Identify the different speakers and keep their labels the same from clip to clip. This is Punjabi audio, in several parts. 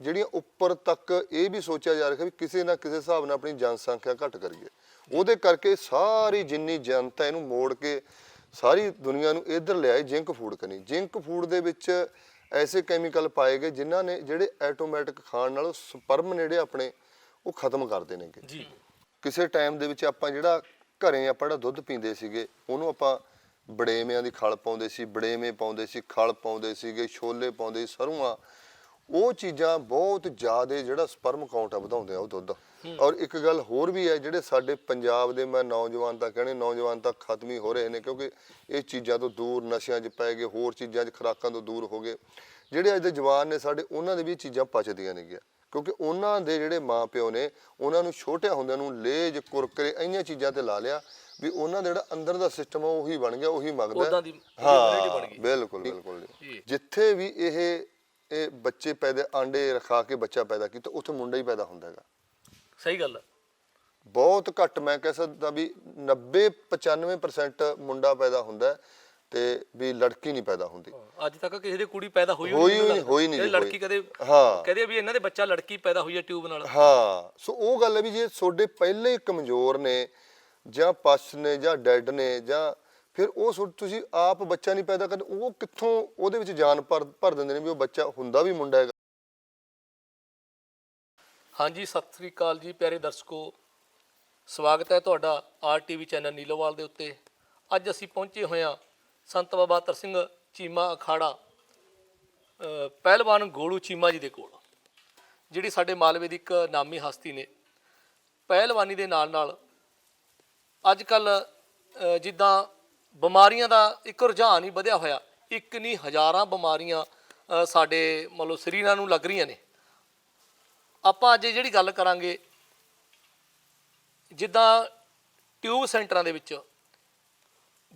Speaker 1: ਜਿਹੜੀਆਂ ਉੱਪਰ ਤੱਕ ਇਹ ਵੀ ਸੋਚਿਆ ਜਾ ਰਿਹਾ ਵੀ ਕਿਸੇ ਨਾ ਕਿਸੇ ਹਿਸਾਬ ਨਾਲ ਆਪਣੀ ਜਨਸੰਖਿਆ ਘੱਟ ਕਰੀਏ। ਉਹਦੇ ਕਰਕੇ ਸਾਰੀ ਜਿੰਨੀ ਜਨਤਾ ਇਹਨੂੰ ਮੋੜ ਕੇ ਸਾਰੀ ਦੁਨੀਆ ਨੂੰ ਇੱਧਰ ਲਿਆਏ ਜਿੰਕ ਫੂਡ ਕਨੀ। ਜਿੰਕ ਫੂਡ ਦੇ ਵਿੱਚ ਐਸੇ ਕੈਮੀਕਲ ਪਾਏ ਗਏ ਜਿਨ੍ਹਾਂ ਨੇ ਜਿਹੜੇ ਆਟੋਮੈਟਿਕ ਖਾਣ ਨਾਲ ਸਪਰਮ ਨੇੜੇ ਆਪਣੇ ਉਹ ਖਤਮ ਕਰਦੇ ਨੇਗੇ
Speaker 2: ਜੀ।
Speaker 1: ਕਿਸੇ ਟਾਈਮ ਦੇ ਵਿੱਚ ਆਪਾਂ ਜਿਹੜਾ ਘਰੇ ਆਪਾਂ ਜਿਹੜਾ ਦੁੱਧ ਪੀਂਦੇ ਸੀਗੇ ਉਹਨੂੰ ਆਪਾਂ ਬੜੇਵਿਆਂ ਦੀ ਖਲ ਪਾਉਂਦੇ ਸੀ ਬੜੇਵੇਂ ਪਾਉਂਦੇ ਸੀ ਖਲ ਪਾਉਂਦੇ ਸੀਗੇ ਛੋਲੇ ਪਾਉਂਦੇ ਸੀ ਸਰੂਆਂ ਉਹ ਚੀਜ਼ਾਂ ਬਹੁਤ ਜ਼ਿਆਦਾ ਜਿਹੜਾ ਸਪਰਮ ਕਾਊਂਟ ਆ ਵਧਾਉਂਦੇ ਆ ਉਹ ਦੁੱਧ। ਔਰ ਇੱਕ ਗੱਲ ਹੋਰ ਵੀ ਹੈ ਜਿਹੜੇ ਸਾਡੇ ਪੰਜਾਬ ਦੇ ਮੈਂ ਨੌਜਵਾਨ ਤਾਂ ਕਹਿੰਦੇ ਨੌਜਵਾਨ ਤਾਂ ਖਤਮ ਹੀ ਹੋ ਰਹੇ ਨੇ ਕਿਉਂਕਿ ਇਹ ਚੀਜ਼ਾਂ ਤੋਂ ਦੂਰ ਨਸ਼ਿਆਂ 'ਚ ਪੈ ਗਏ ਹੋਰ ਚੀਜ਼ਾਂ 'ਚ ਖੁਰਾਕਾਂ ਤੋਂ ਦੂਰ ਹੋ ਗਏ। ਜਿਹੜੇ ਅੱਜ ਦੇ ਜਵਾਨ ਨੇ ਸਾਡੇ ਉਹਨਾਂ ਦੇ ਵੀ ਚੀਜ਼ਾਂ ਪਚਦੀਆਂ ਨੇਗੀਆਂ। ਕਿਉਂਕਿ ਉਹਨਾਂ ਦੇ ਜਿਹੜੇ ਮਾਪਿਓ ਨੇ ਉਹਨਾਂ ਨੂੰ ਛੋਟਿਆਂ ਹੁੰਦਿਆਂ ਨੂੰ ਲੇਜ ਕੁਰਕਰੇ ਇੰਨੀਆਂ ਚੀਜ਼ਾਂ ਤੇ ਲਾ ਲਿਆ ਵੀ ਉਹਨਾਂ ਦਾ ਜਿਹੜਾ ਅੰਦਰ ਦਾ ਸਿਸਟਮ ਆ ਉਹੀ ਬਣ ਗਿਆ ਉਹੀ ਮੰਗਦਾ। ਹੈ। ਬਿਲਕੁਲ ਬਿਲਕੁਲ। ਜਿੱਥੇ ਵੀ ਇਹ ਇਹ ਬੱਚੇ ਪੈਦਾ ਆਂਡੇ ਰਖਾ ਕੇ ਬੱਚਾ ਪੈਦਾ ਕੀਤਾ ਉੱਥੇ ਮੁੰਡਾ ਹੀ ਪੈਦਾ ਹੁੰਦਾ ਹੈਗਾ
Speaker 2: ਸਹੀ ਗੱਲ ਹੈ
Speaker 1: ਬਹੁਤ ਘੱਟ ਮੈਂ ਕਹਿ ਸਕਦਾ ਵੀ 90 95% ਮੁੰਡਾ ਪੈਦਾ ਹੁੰਦਾ ਤੇ ਵੀ ਲੜਕੀ ਨਹੀਂ ਪੈਦਾ ਹੁੰਦੀ
Speaker 2: ਅੱਜ ਤੱਕ ਕਿਸੇ ਦੀ ਕੁੜੀ ਪੈਦਾ ਹੋਈ
Speaker 1: ਹੋਈ
Speaker 2: ਮੈਨੂੰ
Speaker 1: ਹੋਈ- ਨਹੀਂ
Speaker 2: ਲੜਕੀ। ਕਦੇ
Speaker 1: ਹਾਂ।
Speaker 2: ਕਹਦੇ ਵੀ ਇਹਨਾਂ ਦੇ ਬੱਚਾ ਲੜਕੀ ਪੈਦਾ ਹੋਈ ਹੈ ਟਿਊਬ ਨਾਲ
Speaker 1: ਹਾਂ ਸੋ ਉਹ ਗੱਲ ਹੈ ਵੀ ਜੇ ਤੁਹਾਡੇ ਪਹਿਲੇ ਕਮਜ਼ੋਰ ਨੇ ਜਾਂ ਪਸ ਨੇ ਜਾਂ ਡੈਡ ਨੇ ਜਾਂ ਫਿਰ ਉਹ ਸੁ- ਤੁਸੀਂ ਆਪ ਬੱਚਾ ਨਹੀਂ ਪੈਦਾ ਕਰਦੇ, ਉਹ ਕਿੱਥੋਂ ਉਹਦੇ ਵਿੱਚ ਜਾਨ ਭਰ ਭਰ ਦਿੰਦੇ ਨੇ ਵੀ ਉਹ ਬੱਚਾ ਹੁੰਦਾ ਵੀ ਮੁੰਡਾ ਹੈਗਾ।
Speaker 2: ਹਾਂਜੀ, ਸਤਿ ਸ੍ਰੀ ਅਕਾਲ ਜੀ ਪਿਆਰੇ ਦਰਸ਼ਕੋ। ਸਵਾਗਤ ਹੈ ਤੁਹਾਡਾ ਆਰ ਆਰਟੀਵੀ ਚੈਨਲ ਨੀਲੋਵਾਲ ਦੇ ਉੱਤੇ। ਅੱਜ ਅਸੀਂ ਪਹੁੰਚੇ ਹੋਏ ਹਾਂ ਸੰਤ ਬਾਬਾ ਤਰ ਸਿੰਘ ਚੀਮਾ ਅਖਾੜਾ ਪਹਿਲਵਾਨ ਗੋਲੂ ਚੀਮਾ ਜੀ ਦੇ ਕੋਲ, ਜਿਹੜੀ ਸਾਡੇ ਮਾਲਵੇ ਦੀ ਇੱਕ ਨਾਮੀ ਹਸਤੀ ਨੇ। ਪਹਿਲਵਾਨੀ ਦੇ ਨਾਲ ਨਾਲ ਅੱਜ ਕੱਲ ਜਿੱਦਾਂ ਬਿਮਾਰੀਆਂ ਦਾ ਇੱਕ ਰੁਝਾਨ ਹੀ ਵਧਿਆ ਹੋਇਆ। ਇੱਕ ਨਹੀਂ ਹਜ਼ਾਰਾਂ ਬਿਮਾਰੀਆਂ ਸਾਡੇ ਮਤਲਬ ਸਰੀਰਾਂ ਨੂੰ ਲੱਗ ਰਹੀਆਂ ਨੇ। ਆਪਾਂ ਅੱਜ ਜਿਹੜੀ ਗੱਲ ਕਰਾਂਗੇ, ਜਿੱਦਾਂ ਟਿਊਬ ਸੈਂਟਰਾਂ ਦੇ ਵਿੱਚ,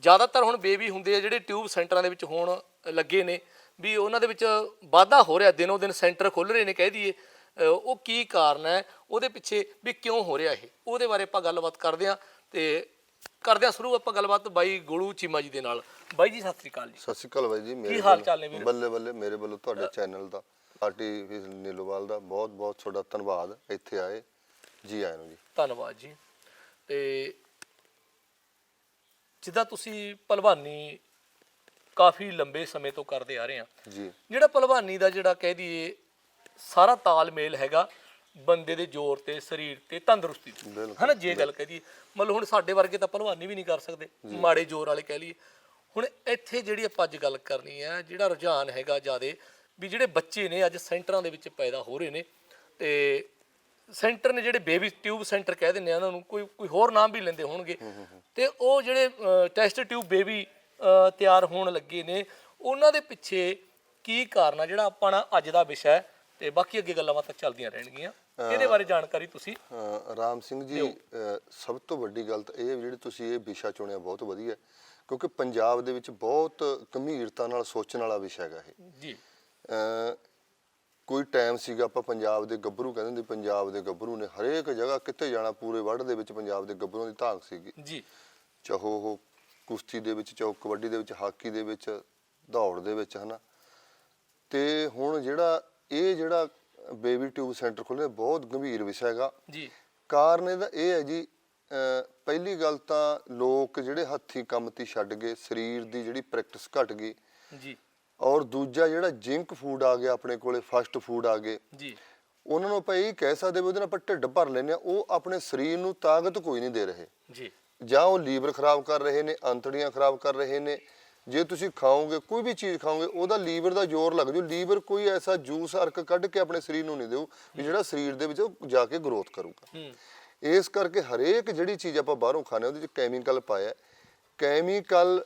Speaker 2: ਜ਼ਿਆਦਾਤਰ ਹੁਣ ਬੇਬੀ ਹੁੰਦੇ ਆ ਜਿਹੜੇ ਟਿਊਬ ਸੈਂਟਰਾਂ ਦੇ ਵਿੱਚ ਹੋਣ ਲੱਗੇ ਨੇ, ਵੀ ਉਹਨਾਂ ਦੇ ਵਿੱਚ ਵਾਧਾ ਹੋ ਰਿਹਾ, ਦਿਨੋਂ ਦਿਨ ਸੈਂਟਰ ਖੁੱਲ ਰਹੇ ਨੇ, ਕਹਿ ਦਈਏ ਉਹ ਕੀ ਕਾਰਨ ਹੈ, ਉਹਦੇ ਪਿੱਛੇ ਵੀ ਕਿਉਂ ਹੋ ਰਿਹਾ ਇਹ? ਉਹਦੇ ਬਾਰੇ ਆਪਾਂ ਗੱਲਬਾਤ ਕਰਦੇ ਹਾਂ ਤੇ ਕਰਦੇ ਹਾਂ ਸ਼ੁਰੂ ਆਪਾਂ ਗੱਲਬਾਤ ਬਾਈ ਗੋਲੂ ਚੀਮਾ ਜੀ ਦੇ ਨਾਲ। ਬਾਈ ਜੀ ਸਤਿ ਸ੍ਰੀ ਅਕਾਲ ਜੀ।
Speaker 1: ਸਤਿ ਸ਼੍ਰੀ ਅਕਾਲ ਬਾਈ ਜੀ ਮੇਰੇ
Speaker 2: ਕੀ ਹਾਲ ਚਾਲ ਨੇ ਵੀਰ?
Speaker 1: ਬੱਲੇ ਬੱਲੇ ਮੇਰੇ ਵੱਲੋਂ ਤੁਹਾਡੇ ਚੈਨਲ ਦਾ ਆਰਟੀ ਨੀਲੋਵਾਲ ਦਾ ਬਹੁਤ ਬਹੁਤ ਤੁਹਾਡਾ ਧੰਨਵਾਦ ਇੱਥੇ ਆਏ ਜੀ ਆਇਆਂ ਨੂੰ ਜੀ।
Speaker 2: ਧੰਨਵਾਦ ਜੀ। ਤੇ ਜਿੱਦਾਂ ਤੁਸੀਂ ਭਲਵਾਨੀ ਕਾਫੀ ਲੰਬੇ ਸਮੇਂ ਤੋਂ ਕਰਦੇ ਆ ਰਹੇ ਆ
Speaker 1: ਜੀ।
Speaker 2: ਜਿਹੜਾ ਭਲਵਾਨੀ ਦਾ ਜਿਹੜਾ ਕਹਿ ਦਈਏ ਸਾਰਾ ਤਾਲਮੇਲ ਹੈਗਾ ਬੰਦੇ ਦੇ ਜ਼ੋਰ ਤੇ ਸਰੀਰ ਤੇ ਤੰਦਰੁਸਤੀ ਤੇ। ਹਨਾ ਜੇ ਗੱਲ ਕਹਿ ਦਈਏ ਮਤਲਬ ਹੁਣ ਸਾਡੇ ਵਰਗੇ ਤਾਂ ਭਲਵਾਨੀ ਵੀ ਨਹੀਂ ਕਰ ਸਕਦੇ ਮਾੜੇ ਜ਼ੋਰ ਵਾਲੇ ਕਹਿ ਲਈਏ। ਹੁਣ ਇੱਥੇ ਜਿਹੜੀ ਆਪਾਂ ਅੱਜ ਗੱਲ ਕਰਨੀ ਹੈ ਜਿਹੜਾ ਰੁਝਾਨ ਹੈਗਾ ਜਿਆਦੇ ਵੀ ਜਿਹੜੇ ਬੱਚੇ ਨੇ ਅੱਜ ਸੈਂਟਰਾਂ ਦੇ ਵਿੱਚ ਪੈਦਾ ਹੋ ਰਹੇ ਨੇ ਤੇ ਸੈਂਟਰ ਨੇ ਜਿਹੜੇ ਬੇਬੀ ਟਿਊਬ ਸੈਂਟਰ ਕਹਿ ਦਿੰਦੇ ਆ ਉਹਨਾਂ ਨੂੰ ਕੋਈ ਕੋਈ ਹੋਰ ਨਾਮ ਵੀ ਲੈਂਦੇ ਹੋਣਗੇ। ਤੇ ਉਹ ਜਿਹੜੇ ਟੈਸਟ ਟਿਊਬ ਬੇਬੀ ਤਿਆਰ ਹੋਣ ਲੱਗੇ ਨੇ ਉਹਨਾਂ ਦੇ ਪਿੱਛੇ ਕੀ ਕਾਰਨ ਆ ਜਿਹੜਾ ਆਪਣਾ ਅੱਜ ਦਾ ਵਿਸ਼ਾ ਹੈ ਤੇ ਬਾਕੀ ਅੱਗੇ ਗੱਲਾਂ ਬਾਤਾਂ ਚੱਲਦੀਆਂ ਰਹਿਣਗੀਆਂ। ਇਹਦੇ ਬਾਰੇ ਜਾਣਕਾਰੀ ਤੁਸੀਂ
Speaker 1: ਰਾਮ ਸਿੰਘ ਜੀ ਸਭ ਤੋਂ ਵੱਡੀ ਗੱਲ ਤਾਂ ਇਹ ਹੈ ਜਿਹੜੀ ਤੁਸੀਂ ਇਹ ਵਿਸ਼ਾ ਚੁਣਿਆ ਬਹੁਤ ਵਧੀਆ। ਕਿਉਂਕਿ ਪੰਜਾਬ ਦੇ ਵਿੱਚ ਬਹੁਤ ਗੰਭੀਰਤਾ ਨਾਲ ਸੋਚਣ ਵਾਲਾ ਵਿਸ਼ਾ ਹੈਗਾ ਇਹ।
Speaker 2: ਜੀ।
Speaker 1: ਕੋਈ ਟਾਈਮ ਸੀਗਾ ਆਪਾਂ ਪੰਜਾਬ ਦੇ ਗੱਭਰੂ ਕਹਿੰਦੇ ਹੁੰਦੇ ਪੰਜਾਬ ਦੇ ਗੱਭਰੂ ਨੇ ਹਰੇਕ ਜਗ੍ਹਾ ਕਿੱਥੇ ਜਾਣਾ ਪੂਰੇ ਵਰਲਡ ਦੇ ਵਿੱਚ ਪੰਜਾਬ ਦੇ ਗੱਭਰੂਆਂ ਦੀ ਧਾਕ ਸੀਗੀ।
Speaker 2: ਜੀ।
Speaker 1: ਚਾਹੋ ਉਹ ਕੁਸ਼ਤੀ ਦੇ ਵਿੱਚ ਚਾਹੋ ਕਬੱਡੀ ਦੇ ਵਿੱਚ ਹਾਕੀ ਦੇ ਵਿੱਚ ਦੌੜ ਦੇ ਵਿੱਚ ਹਨਾ। ਤੇ ਹੁਣ ਜਿਹੜਾ ਇਹ ਜਿਹੜਾ ਬੇਬੀ ਟਿਊਬ ਸੈਂਟਰ ਖੁੱਲ੍ਹੇ ਬਹੁਤ ਗੰਭੀਰ ਵਿਸ਼ਾ ਹੈਗਾ।
Speaker 2: ਜੀ।
Speaker 1: ਕਾਰਨ ਇਹਦਾ ਇਹ ਹੈ ਜੀ ਪਹਿਲੀ ਗੱਲ ਤਾਂ ਲੋਕ ਜਿਹੜੇ ਹੱਥੀ ਕੰਮ ਤੀ ਛੱਡ ਗਏ ਸਰੀਰ ਦੀ ਜਿਹੜੀ ਪ੍ਰੈਕਟਿਸ ਘਟ ਗਈ।
Speaker 2: ਜੀ।
Speaker 1: ਔਰ ਦੂਜਾ ਜਿਹੜਾ ਜਿੰਕ ਫੂਡ ਆ ਗਿਆ ਆਪਣੇ ਕੋਲੇ ਫਾਸਟ ਫੂਡ ਆ ਗਏ।
Speaker 2: ਜੀ।
Speaker 1: ਉਹਨਾਂ ਨੂੰ ਆਪਾਂ ਇਹ ਕਹਿ ਸਕਦੇ ਵੀ ਉਹਦੇ ਨਾਲ ਆਪਾਂ ਢਿੱਡ ਭਰ ਲੈਂਦੇ ਆ ਉਹ ਆਪਣੇ ਸਰੀਰ ਨੂੰ ਤਾਕਤ ਕੋਈ ਨਹੀਂ ਦੇ ਰਹੇ।
Speaker 2: ਜੀ।
Speaker 1: ਜਾਂ ਉਹ ਲੀਵਰ ਖਰਾਬ ਕਰ ਰਹੇ ਨੇ ਅੰਤੜੀਆਂ ਖਰਾਬ ਕਰ ਰਹੇ ਨੇ ਜੇ ਤੁਸੀਂ ਖਾਓਗੇ ਕੋਈ ਵੀ ਚੀਜ਼ ਖਾਓਗੇ ਉਹਦਾ ਲੀਵਰ ਦਾ ਜ਼ੋਰ ਲੱਗ ਜੂ ਲੀਵਰ ਕੋਈ ਐਸਾ ਜੂਸ ਅਰਕ ਕੱਢ ਕੇ ਆਪਣੇ ਸਰੀਰ ਨੂੰ ਨਹੀਂ ਦੇਊ ਵੀ ਜਿਹੜਾ ਸਰੀਰ ਦੇ ਵਿੱਚ ਉਹ ਜਾ ਕੇ ਗਰੋਥ ਕਰੂਗਾ। ਇਸ ਕਰਕੇ ਹਰੇਕ ਜਿਹੜੀ ਚੀਜ਼ ਆਪਾਂ ਬਾਹਰੋਂ ਖਾਣੇ ਉਹਦੇ ਵਿੱਚ ਕੈਮੀਕਲ ਪਾਇਆ। ਕੈਮੀਕਲ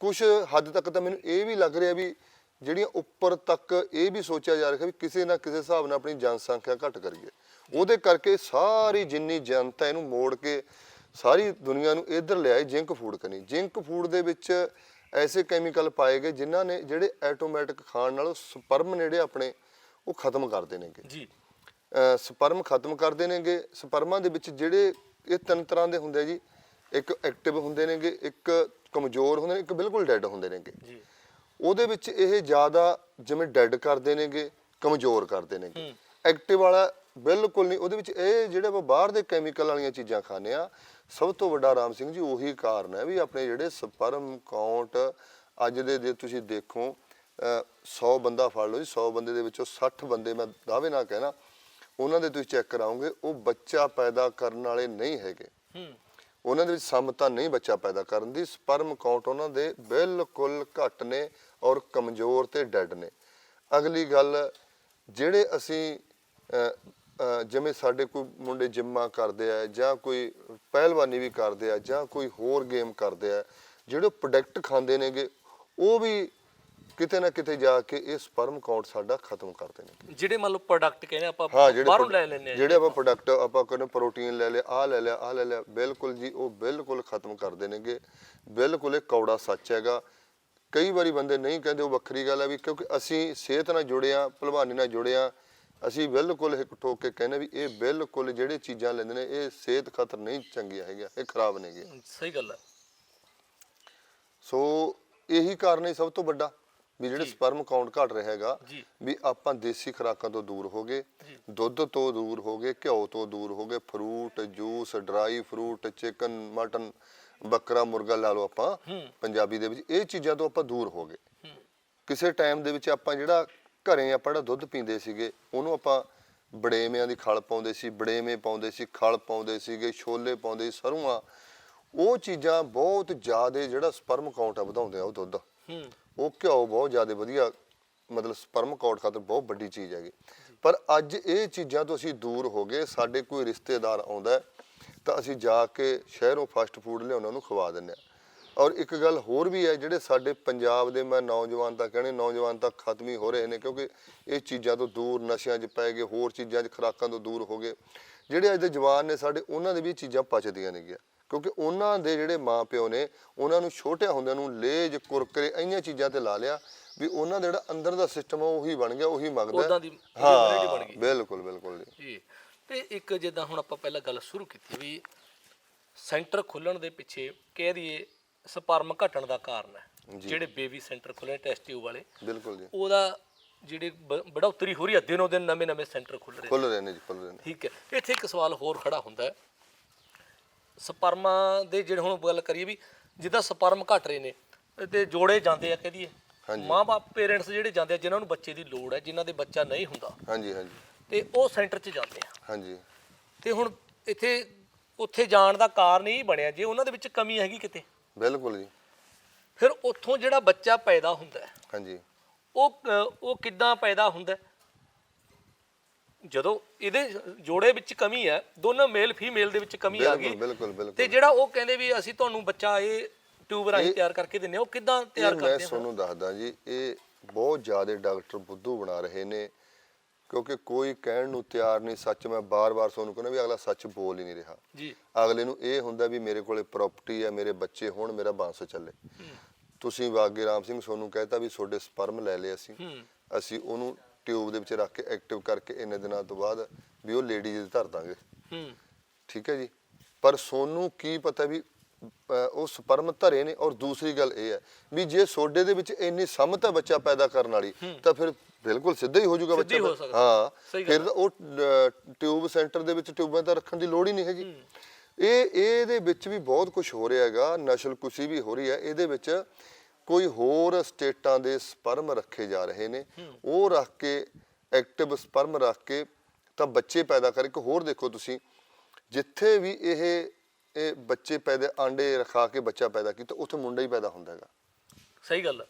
Speaker 1: ਕੁਝ ਹੱਦ ਤੱਕ ਤਾਂ ਮੈਨੂੰ ਇਹ ਵੀ ਲੱਗ ਰਿਹਾ ਵੀ ਜਿਹੜੀਆਂ ਉੱਪਰ ਤੱਕ ਇਹ ਵੀ ਸੋਚਿਆ ਜਾ ਰਿਹਾ ਵੀ ਕਿਸੇ ਨਾ ਕਿਸੇ ਹਿਸਾਬ ਨਾਲ ਆਪਣੀ ਜਨਸੰਖਿਆ ਘੱਟ ਕਰੀਏ। ਉਹਦੇ ਕਰਕੇ ਸਾਰੀ ਜਿੰਨੀ ਜਨਤਾ ਇਹਨੂੰ ਮੋੜ ਕੇ ਸਾਰੀ ਦੁਨੀਆ ਨੂੰ ਇੱਧਰ ਲਿਆਏ ਜਿੰਕ ਫੂਡ ਕਨੀ। ਜਿੰਕ ਫੂਡ ਦੇ ਵਿੱਚ ਐਸੇ ਕੈਮੀਕਲ ਪਾਏ ਗਏ ਜਿਨ੍ਹਾਂ ਨੇ ਜਿਹੜੇ ਆਟੋਮੈਟਿਕ ਖਾਣ ਨਾਲ ਸਪਰਮ ਨੇੜੇ ਆਪਣੇ ਉਹ ਖਤਮ ਕਰ ਦੇਣਗੇ
Speaker 2: ਜੀ।
Speaker 1: ਸਪਰਮ ਖਤਮ ਕਰਦੇ ਨੇਗੇ ਸਪਰਮਾਂ ਦੇ ਵਿੱਚ ਜਿਹੜੇ ਇਹ ਤਿੰਨ ਤਰ੍ਹਾਂ ਦੇ ਹੁੰਦੇ ਆ ਜੀ। ਇੱਕ ਐਕਟਿਵ ਹੁੰਦੇ ਨੇਗੇ ਇੱਕ ਕਮਜ਼ੋਰ ਹੁੰਦੇ ਨੇ ਇੱਕ ਬਿਲਕੁਲ ਡੈੱਡ ਹੁੰਦੇ ਨੇਗੇ
Speaker 2: ਜੀ।
Speaker 1: ਉਹਦੇ ਵਿੱਚ ਇਹ ਜ਼ਿਆਦਾ ਜਿਵੇਂ ਡੈੱਡ ਕਰਦੇ ਨੇਗੇ ਕਮਜ਼ੋਰ ਕਰਦੇ ਨੇ ਐਕਟਿਵ ਵਾਲਾ ਬਿਲਕੁਲ ਨਹੀਂ ਉਹਦੇ ਵਿੱਚ ਇਹ ਜਿਹੜੇ ਆਪਾਂ ਬਾਹਰ ਦੇ ਕੈਮੀਕਲ ਵਾਲੀਆਂ ਚੀਜ਼ਾਂ ਖਾਂਦੇ ਆ ਸਭ ਤੋਂ ਵੱਡਾ ਰਾਮ ਸਿੰਘ ਜੀ ਉਹੀ ਕਾਰਨ ਹੈ ਵੀ ਆਪਣੇ ਜਿਹੜੇ ਸਪਰਮ ਕਾਊਂਟ ਅੱਜ ਦੇ ਜੇ ਤੁਸੀਂ ਦੇਖੋ 100 ਬੰਦਾ ਫੜ ਲਓ ਜੀ 100 ਬੰਦੇ ਦੇ ਵਿੱਚੋਂ 60 ਬੰਦੇ ਮੈਂ ਦਾਅਵੇ ਨਾਲ ਕਹਿਣਾ ਉਹਨਾਂ ਦੇ ਤੁਸੀਂ ਚੈੱਕ ਕਰਾਓਗੇ ਉਹ ਬੱਚਾ ਪੈਦਾ ਕਰਨ ਵਾਲੇ ਨਹੀਂ ਹੈਗੇ।
Speaker 2: ਹੂੰ।
Speaker 1: ਉਹਨਾਂ ਦੇ ਵਿੱਚ ਸਮਤਾ ਨਹੀਂ ਬੱਚਾ ਪੈਦਾ ਕਰਨ ਦੀ ਸਪਰਮ ਕਾਊਂਟ ਉਹਨਾਂ ਦੇ ਬਿਲਕੁਲ ਘੱਟ ਨੇ ਔਰ ਕਮਜ਼ੋਰ ਤੇ ਡੈਡ ਨੇ। ਅਗਲੀ ਗੱਲ ਜਿਹੜੇ ਅਸੀਂ ਜਿਵੇਂ ਸਾਡੇ ਕੋਈ ਮੁੰਡੇ ਜਿੰਮਾਂ ਕਰਦੇ ਆ ਜਾਂ ਕੋਈ ਪਹਿਲਵਾਨੀ ਵੀ ਕਰਦੇ ਆ ਜਾਂ ਕੋਈ ਹੋਰ ਗੇਮ ਕਰਦੇ ਆ ਜਿਹੜੇ ਪ੍ਰੋਡਕਟ ਖਾਂਦੇ ਨੇਗੇ ਉਹ ਵੀ ਕਿਤੇ ਨਾ ਕਿਤੇ ਜਾ ਕੇ ਇਹ ਸਪਰਮ ਕਾਊਂਟ ਸਾਡਾ ਖਤਮ ਕਰਦੇ ਨੇ
Speaker 2: ਜਿਹੜੇ ਮੰਨ ਲਓ ਪ੍ਰੋਡਕਟ ਕਹਿੰਦੇ ਆਪਾਂ ਬਾਹਰੋਂ ਲੈ ਲੈਂਦੇ ਆ।
Speaker 1: ਜਿਹੜੇ ਆਪਾਂ ਪ੍ਰੋਡਕਟ ਆਪਾਂ ਕਹਿੰਦੇ ਪ੍ਰੋਟੀਨ ਲੈ ਲਿਆ ਆ ਲੈ ਲਿਆ ਆ ਲੈ ਲਿਆ ਬਿਲਕੁਲ ਜੀ ਉਹ ਬਿਲਕੁਲ ਖਤਮ ਕਰ ਦੇਣਗੇ। ਬਿਲਕੁਲ ਇਹ ਕੌੜਾ ਸੱਚ ਹੈਗਾ। ਕਈ ਵਾਰੀ ਬੰਦੇ ਨਹੀਂ ਕਹਿੰਦੇ ਉਹ ਵੱਖਰੀ ਗੱਲ ਹੈ ਵੀ ਕਿਉਂਕਿ ਅਸੀਂ ਸਿਹਤ ਨਾਲ ਜੁੜੇ ਆ ਭਲਵਾਨੀ ਨਾਲ ਜੁੜੇ ਆ ਅਸੀਂ ਬਿਲਕੁਲ ਇਹ ਠੋਕ ਕੇ ਕਹਿੰਦੇ ਵੀ ਇਹ ਬਿਲਕੁਲ ਜਿਹੜੇ ਚੀਜ਼ਾਂ ਲੈਂਦੇ ਨੇ ਇਹ ਸਿਹਤ ਖਾਤਰ ਨਹੀਂ ਚੰਗੀਆਂ ਹੈਗੀਆਂ ਇਹ ਖਰਾਬ ਨੇਗੇ
Speaker 2: ਸਹੀ ਗੱਲ ਹੈ।
Speaker 1: ਸੋ ਇਹੀ ਕਾਰਨ ਹੈ ਸਭ ਤੋਂ ਵੱਡਾ ਵੀ ਜਿਹੜੇ ਸਪਰਮ ਕਾਊਂਟ ਘਟ ਰਿਹਾ ਹੈਗਾ। ਵੀ ਆਪਾਂ ਦੇਸੀ ਖੁਰਾਕਾਂ ਤੋਂ ਦੂਰ ਹੋ ਗਏ ਦੁੱਧ ਤੋਂ ਦੂਰ ਹੋ ਗਏ ਘਿਓ ਤੋਂ ਦੂਰ ਹੋ ਗਏ fruit juice dry fruit chicken mutton ਬੱਕਰਾ ਮੁਰਗਾ ਲਾ ਲਓ ਆਪਾਂ ਪੰਜਾਬੀ ਦੇ ਵਿੱਚ ਇਹ ਚੀਜ਼ਾਂ ਤੋਂ ਆਪਾਂ ਦੂਰ ਹੋ ਗਏ। ਕਿਸੇ ਟਾਈਮ ਦੇ ਵਿੱਚ ਆਪਾਂ ਜਿਹੜਾ ਘਰੇ ਆਪਾਂ ਜਿਹੜਾ ਦੁੱਧ ਪੀਂਦੇ ਸੀਗੇ ਉਹਨੂੰ ਆਪਾਂ ਬੜੇਮਿਆਂ ਦੀ ਖਲ ਪਾਉਂਦੇ ਸੀ ਬੜੇਮੇ ਪਾਉਂਦੇ ਸੀ ਖਲ ਪਾਉਂਦੇ ਸੀਗੇ ਛੋਲੇ ਪਾਉਂਦੇ ਸੀ ਸਰੂਆਂ ਉਹ ਚੀਜ਼ਾਂ ਬਹੁਤ ਜ਼ਿਆਦਾ ਜਿਹੜਾ ਸਪਰਮ ਕਾਊਂਟ ਆ ਵਧਾਉਂਦੇ ਆ ਉਹ ਦੁੱਧ।
Speaker 2: ਹੂੰ।
Speaker 1: ਉਹ ਘਿਓ ਬਹੁਤ ਜ਼ਿਆਦਾ ਵਧੀਆ ਮਤਲਬ ਸਪਰਮ ਕਾਊਂਟ ਖਾਤਰ ਬਹੁਤ ਵੱਡੀ ਚੀਜ਼ ਹੈਗੀ। ਪਰ ਅੱਜ ਇਹ ਚੀਜ਼ਾਂ ਤੋਂ ਅਸੀਂ ਦੂਰ ਹੋ ਗਏ ਸਾਡੇ ਕੋਈ ਰਿਸ਼ਤੇਦਾਰ ਆਉਂਦਾ ਤਾਂ ਅਸੀਂ ਜਾ ਕੇ ਸ਼ਹਿਰੋਂ ਫਾਸਟ ਫੂਡ ਲਿਆਉਣਾ ਉਹਨੂੰ ਖਵਾ ਦਿੰਦੇ ਆ ਔਰ ਇੱਕ ਗੱਲ ਹੋਰ ਵੀ ਹੈ ਜਿਹੜੇ ਸਾਡੇ ਪੰਜਾਬ ਦੇ ਮੈਂ ਨੌਜਵਾਨ ਤਾਂ ਕਹਿੰਦੇ ਨੌਜਵਾਨ ਤਾਂ ਖਤਮ ਹੀ ਹੋ ਰਹੇ ਨੇ ਕਿਉਂਕਿ ਇਹ ਚੀਜ਼ਾਂ ਤੋਂ ਦੂਰ ਨਸ਼ਿਆਂ 'ਚ ਪੈ ਗਏ ਹੋਰ ਚੀਜ਼ਾਂ 'ਚ ਖੁਰਾਕਾਂ ਤੋਂ ਦੂਰ ਹੋ ਗਏ। ਜਿਹੜੇ ਅੱਜ ਦੇ ਜਵਾਨ ਨੇ ਸਾਡੇ ਉਹਨਾਂ ਦੇ ਵੀ ਚੀਜ਼ਾਂ ਪਚਦੀਆਂ ਨੇਗੀਆਂ ਕਿਉਂਕਿ ਉਹਨਾਂ ਦੇ ਜਿਹੜੇ ਮਾਪਿਓ ਨੇ ਉਹਨਾਂ ਨੂੰ ਛੋਟਿਆਂ ਹੁੰਦਿਆਂ ਨੂੰ ਲੇਜ ਕੁਰਕਰੇ ਇੰਨੀਆਂ ਚੀਜ਼ਾਂ ਤੇ ਲਾ ਲਿਆ ਵੀ ਉਹਨਾਂ ਦਾ ਜਿਹੜਾ ਅੰਦਰ ਦਾ ਸਿਸਟਮ ਆ ਉਹੀ ਬਣ ਗਿਆ ਉਹੀ ਮੰਗਦਾ। ਹਾਂ। ਬਿਲਕੁਲ ਬਿਲਕੁਲ ਜੀ।
Speaker 2: ਤੇ ਇੱਕ ਜਿੱਦਾਂ ਹੁਣ ਆਪਾਂ ਪਹਿਲਾਂ ਗੱਲ ਸ਼ੁਰੂ ਕੀਤੀ ਵੀ ਸੈਂਟਰ ਖੁੱਲਣ ਦੇ ਪਿੱਛੇ ਕਹਿ ਦਈਏ ਸਪਰਮ ਘਟਣ ਦਾ ਕਾਰਨ ਹੈ। ਜਿਹੜੇ ਬੇਬੀ ਸੈਂਟਰ ਖੁੱਲੇ ਟੈਸਟ ਟਿਊਬ ਵਾਲੇ।
Speaker 1: ਬਿਲਕੁਲ ਜੀ।
Speaker 2: ਉਹਦਾ ਜਿਹੜੇ ਬ- ਬੜੋਤਰੀ ਹੋ ਰਹੀ ਹੈ ਦਿਨੋਂ ਦਿਨ ਨਵੇਂ ਨਵੇਂ ਸੈਂਟਰ ਖੁੱਲ ਰਹੇ ਨੇ।
Speaker 1: ਖੁੱਲ ਰਹੇ ਨੇ ਜੀ ਖੁੱਲ ਰਹੇ ਨੇ।
Speaker 2: ਠੀਕ ਹੈ। ਇੱਥੇ ਇੱਕ ਸਵਾਲ ਹੋਰ ਖੜਾ ਹੁੰਦਾ ਹੈ। ਸਪਰਮਾ ਦੇ ਜਿਹੜੇ ਹੁਣ ਗੱਲ ਕਰੀਏ ਵੀ ਜਿੱਦਾਂ ਸਪਰਮ ਘਟ ਰਹੇ ਨੇ ਤੇ ਜੋੜੇ ਜਾਂਦੇ ਆ ਕਹਦੀਏ
Speaker 1: ਹਾਂਜੀ।
Speaker 2: ਮਾਂ-ਬਾਪ ਪੇਰੈਂਟਸ ਜਿਹੜੇ ਜਾਂਦੇ ਆ ਜਿਨ੍ਹਾਂ ਨੂੰ ਬੱਚੇ ਦੀ ਲੋੜ ਹੈ ਜਿਨ੍ਹਾਂ ਦੇ ਬੱਚਾ ਨਹੀਂ ਹੁੰਦਾ
Speaker 1: ਹਾਂਜੀ ਹਾਂਜੀ।
Speaker 2: ਤੇ ਉਹ ਸੈਂਟਰ 'ਚ ਜਾਂਦੇ ਆ।
Speaker 1: ਹਾਂਜੀ।
Speaker 2: ਤੇ ਹੁਣ ਇੱਥੇ ਉੱਥੇ ਜਾਣ ਦਾ ਕਾਰਨ ਇਹ ਬਣਿਆ ਜੇ ਉਹਨਾਂ ਦੇ ਵਿੱਚ ਕਮੀ ਹੈਗੀ ਕਿਤੇ?
Speaker 1: ਬਿਲਕੁਲ ਜੀ।
Speaker 2: ਫਿਰ ਉੱਥੋਂ ਜਿਹੜਾ ਬੱਚਾ ਪੈਦਾ ਹੁੰਦਾ ਹੈ,
Speaker 1: ਹਾਂਜੀ।
Speaker 2: ਉਹ ਅ, ਉਹ ਕਿੱਦਾਂ ਪੈਦਾ ਹੁੰਦਾ ਹੈ? ਜਦੋਂ ਇਹਦੇ ਜੋੜੇ ਵਿੱਚ ਕਮੀ ਹੈ ਦੋਨੋਂ ਮੇਲ ਫੀਮੇਲ ਦੇ ਵਿੱਚ ਕਮੀ ਆ
Speaker 1: ਬਿਲਕੁਲ
Speaker 2: ਗਈ
Speaker 1: ਬਿਲਕੁਲ।
Speaker 2: ਤੇ
Speaker 1: ਬਿਲਕੁਲ
Speaker 2: ਜਿਹੜਾ ਉਹ ਕਹਿੰਦੇ ਵੀ ਅਸੀਂ ਤੁਹਾਨੂੰ ਬੱਚਾ ਇਹ ਟਿਊਬ ਰਾਹੀਂ ਤਿਆਰ ਕਰਕੇ ਦਿੰਨੇ ਆ ਉਹ ਕਿੱਦਾਂ ਤਿਆਰ
Speaker 1: ਮੈਂ
Speaker 2: ਕਰਦੇ ਆ
Speaker 1: ਤੁਹਾਨੂੰ ਦੱਸਦਾ ਜੀ ਇਹ ਬਹੁਤ ਜ਼ਿਆਦਾ ਡਾਕਟਰ ਬੁੱਧੂ ਬਣਾ ਰਹੇ ਨੇ। ਕਿਉਂਕਿ ਕੋਈ ਕਹਿਣ ਨੂੰ ਤਿਆਰ ਨਹੀਂ ਸੱਚ ਮੈਂ ਬਾਰ-ਬਾਰ ਤੁਹਾਨੂੰ ਕਹਿੰਦਾ ਵੀ ਅਗਲਾ ਸੱਚ ਬੋਲ ਹੀ ਨਹੀਂ ਰਿਹਾ।
Speaker 2: ਜੀ।
Speaker 1: ਅਗਲੇ ਨੂੰ ਇਹ ਹੁੰਦਾ ਵੀ ਮੇਰੇ ਕੋਲੇ ਪ੍ਰਾਪਰਟੀ ਹੈ ਮੇਰੇ ਬੱਚੇ ਹੋਣ ਮੇਰਾ ਬੰਸ ਚੱਲੇ। ਤੁਸੀਂ ਬਾਗੇ ਰਾਮ ਸਿੰਘ ਸੋਨੂੰ ਕਹਿਤਾ ਵੀ ਤੁਹਾਡੇ ਸਪਰਮ ਲੈ ਲਏ ਅਸੀਂ। ਅਸੀਂ ਉਹਨੂੰ ਟਿਊਬ ਦੇ ਵਿੱਚ ਰੱਖ ਕੇ ਐਕਟਿਵ ਕਰਕੇ ਇੰਨੇ ਦਿਨਾਂ ਤੋਂ ਬਾਅਦ ਵੀ ਉਹ ਲੇਡੀਜ਼ ਦੇ ਧਰ ਦਾਂਗੇ। ਠੀਕ ਹੈ ਜੀ? ਪਰ ਸੋਨੂੰ ਕੀ ਪਤਾ ਵੀ ਉਹ ਸਪਰਮ ਧਰੇ ਨੇ ਔਰ ਦੂਸਰੀ ਗੱਲ ਇਹ ਹੈ ਵੀ ਜੇ ਸੋਡੇ ਦੇ ਵਿੱਚ ਇੰਨੀ ਸਮਤ ਹੈ ਬੱਚਾ ਪੈਦਾ ਕਰਨ ਵਾਲੀ ਤਾਂ ਫਿਰ ਬਿਲਕੁਲ ਸਿੱਧਾ ਹੀ ਹੋ ਜਾਊਗਾ
Speaker 2: ਸਿੱਧਾ ਹੀ
Speaker 1: ਬੱਚਾ
Speaker 2: ਹੋ ਸਕਦਾ।
Speaker 1: ਹਾਂ
Speaker 2: ਸਹੀ ਗੱਲ
Speaker 1: ਫਿਰ ਤਾਂ ਉਹ ਟਿਊਬ ਸੈਂਟਰ ਦੇ ਵਿੱਚ ਟਿਊਬਾਂ ਤਾਂ ਰੱਖਣ ਦੀ ਲੋੜ ਹੀ ਨਹੀਂ ਹੈਗੀ। ਇਹ ਇਹਦੇ ਵਿੱਚ ਵੀ ਬਹੁਤ ਕੁਝ ਹੋ ਰਿਹਾ ਹੈਗਾ ਨਸਲਕੁਸ਼ੀ ਵੀ ਹੋ ਰਹੀ ਹੈ। ਇਹਦੇ ਵਿੱਚ ਕੋਈ ਹੋਰ ਸਟੇਟਾਂ ਦੇ ਸਪਰਮ ਰੱਖੇ ਜਾ ਰਹੇ ਨੇ। ਉਹ ਰੱਖ ਕੇ ਐਕਟਿਵ ਸਪਰਮ ਰੱਖ ਕੇ ਤਾਂ ਬੱਚੇ ਪੈਦਾ ਕਰ। ਇੱਕ ਹੋਰ ਦੇਖੋ ਤੁਸੀਂ ਜਿੱਥੇ ਵੀ ਇਹ ਇਹ ਬੱਚੇ ਪੈਦਾ ਆਂਡੇ ਰਖਾ ਕੇ ਬੱਚਾ ਪੈਦਾ ਕੀਤਾ ਉੱਥੇ ਮੁੰਡਾ ਹੀ ਪੈਦਾ ਹੁੰਦਾ ਹੈਗਾ।
Speaker 2: ਸਹੀ ਗੱਲ ਹੈ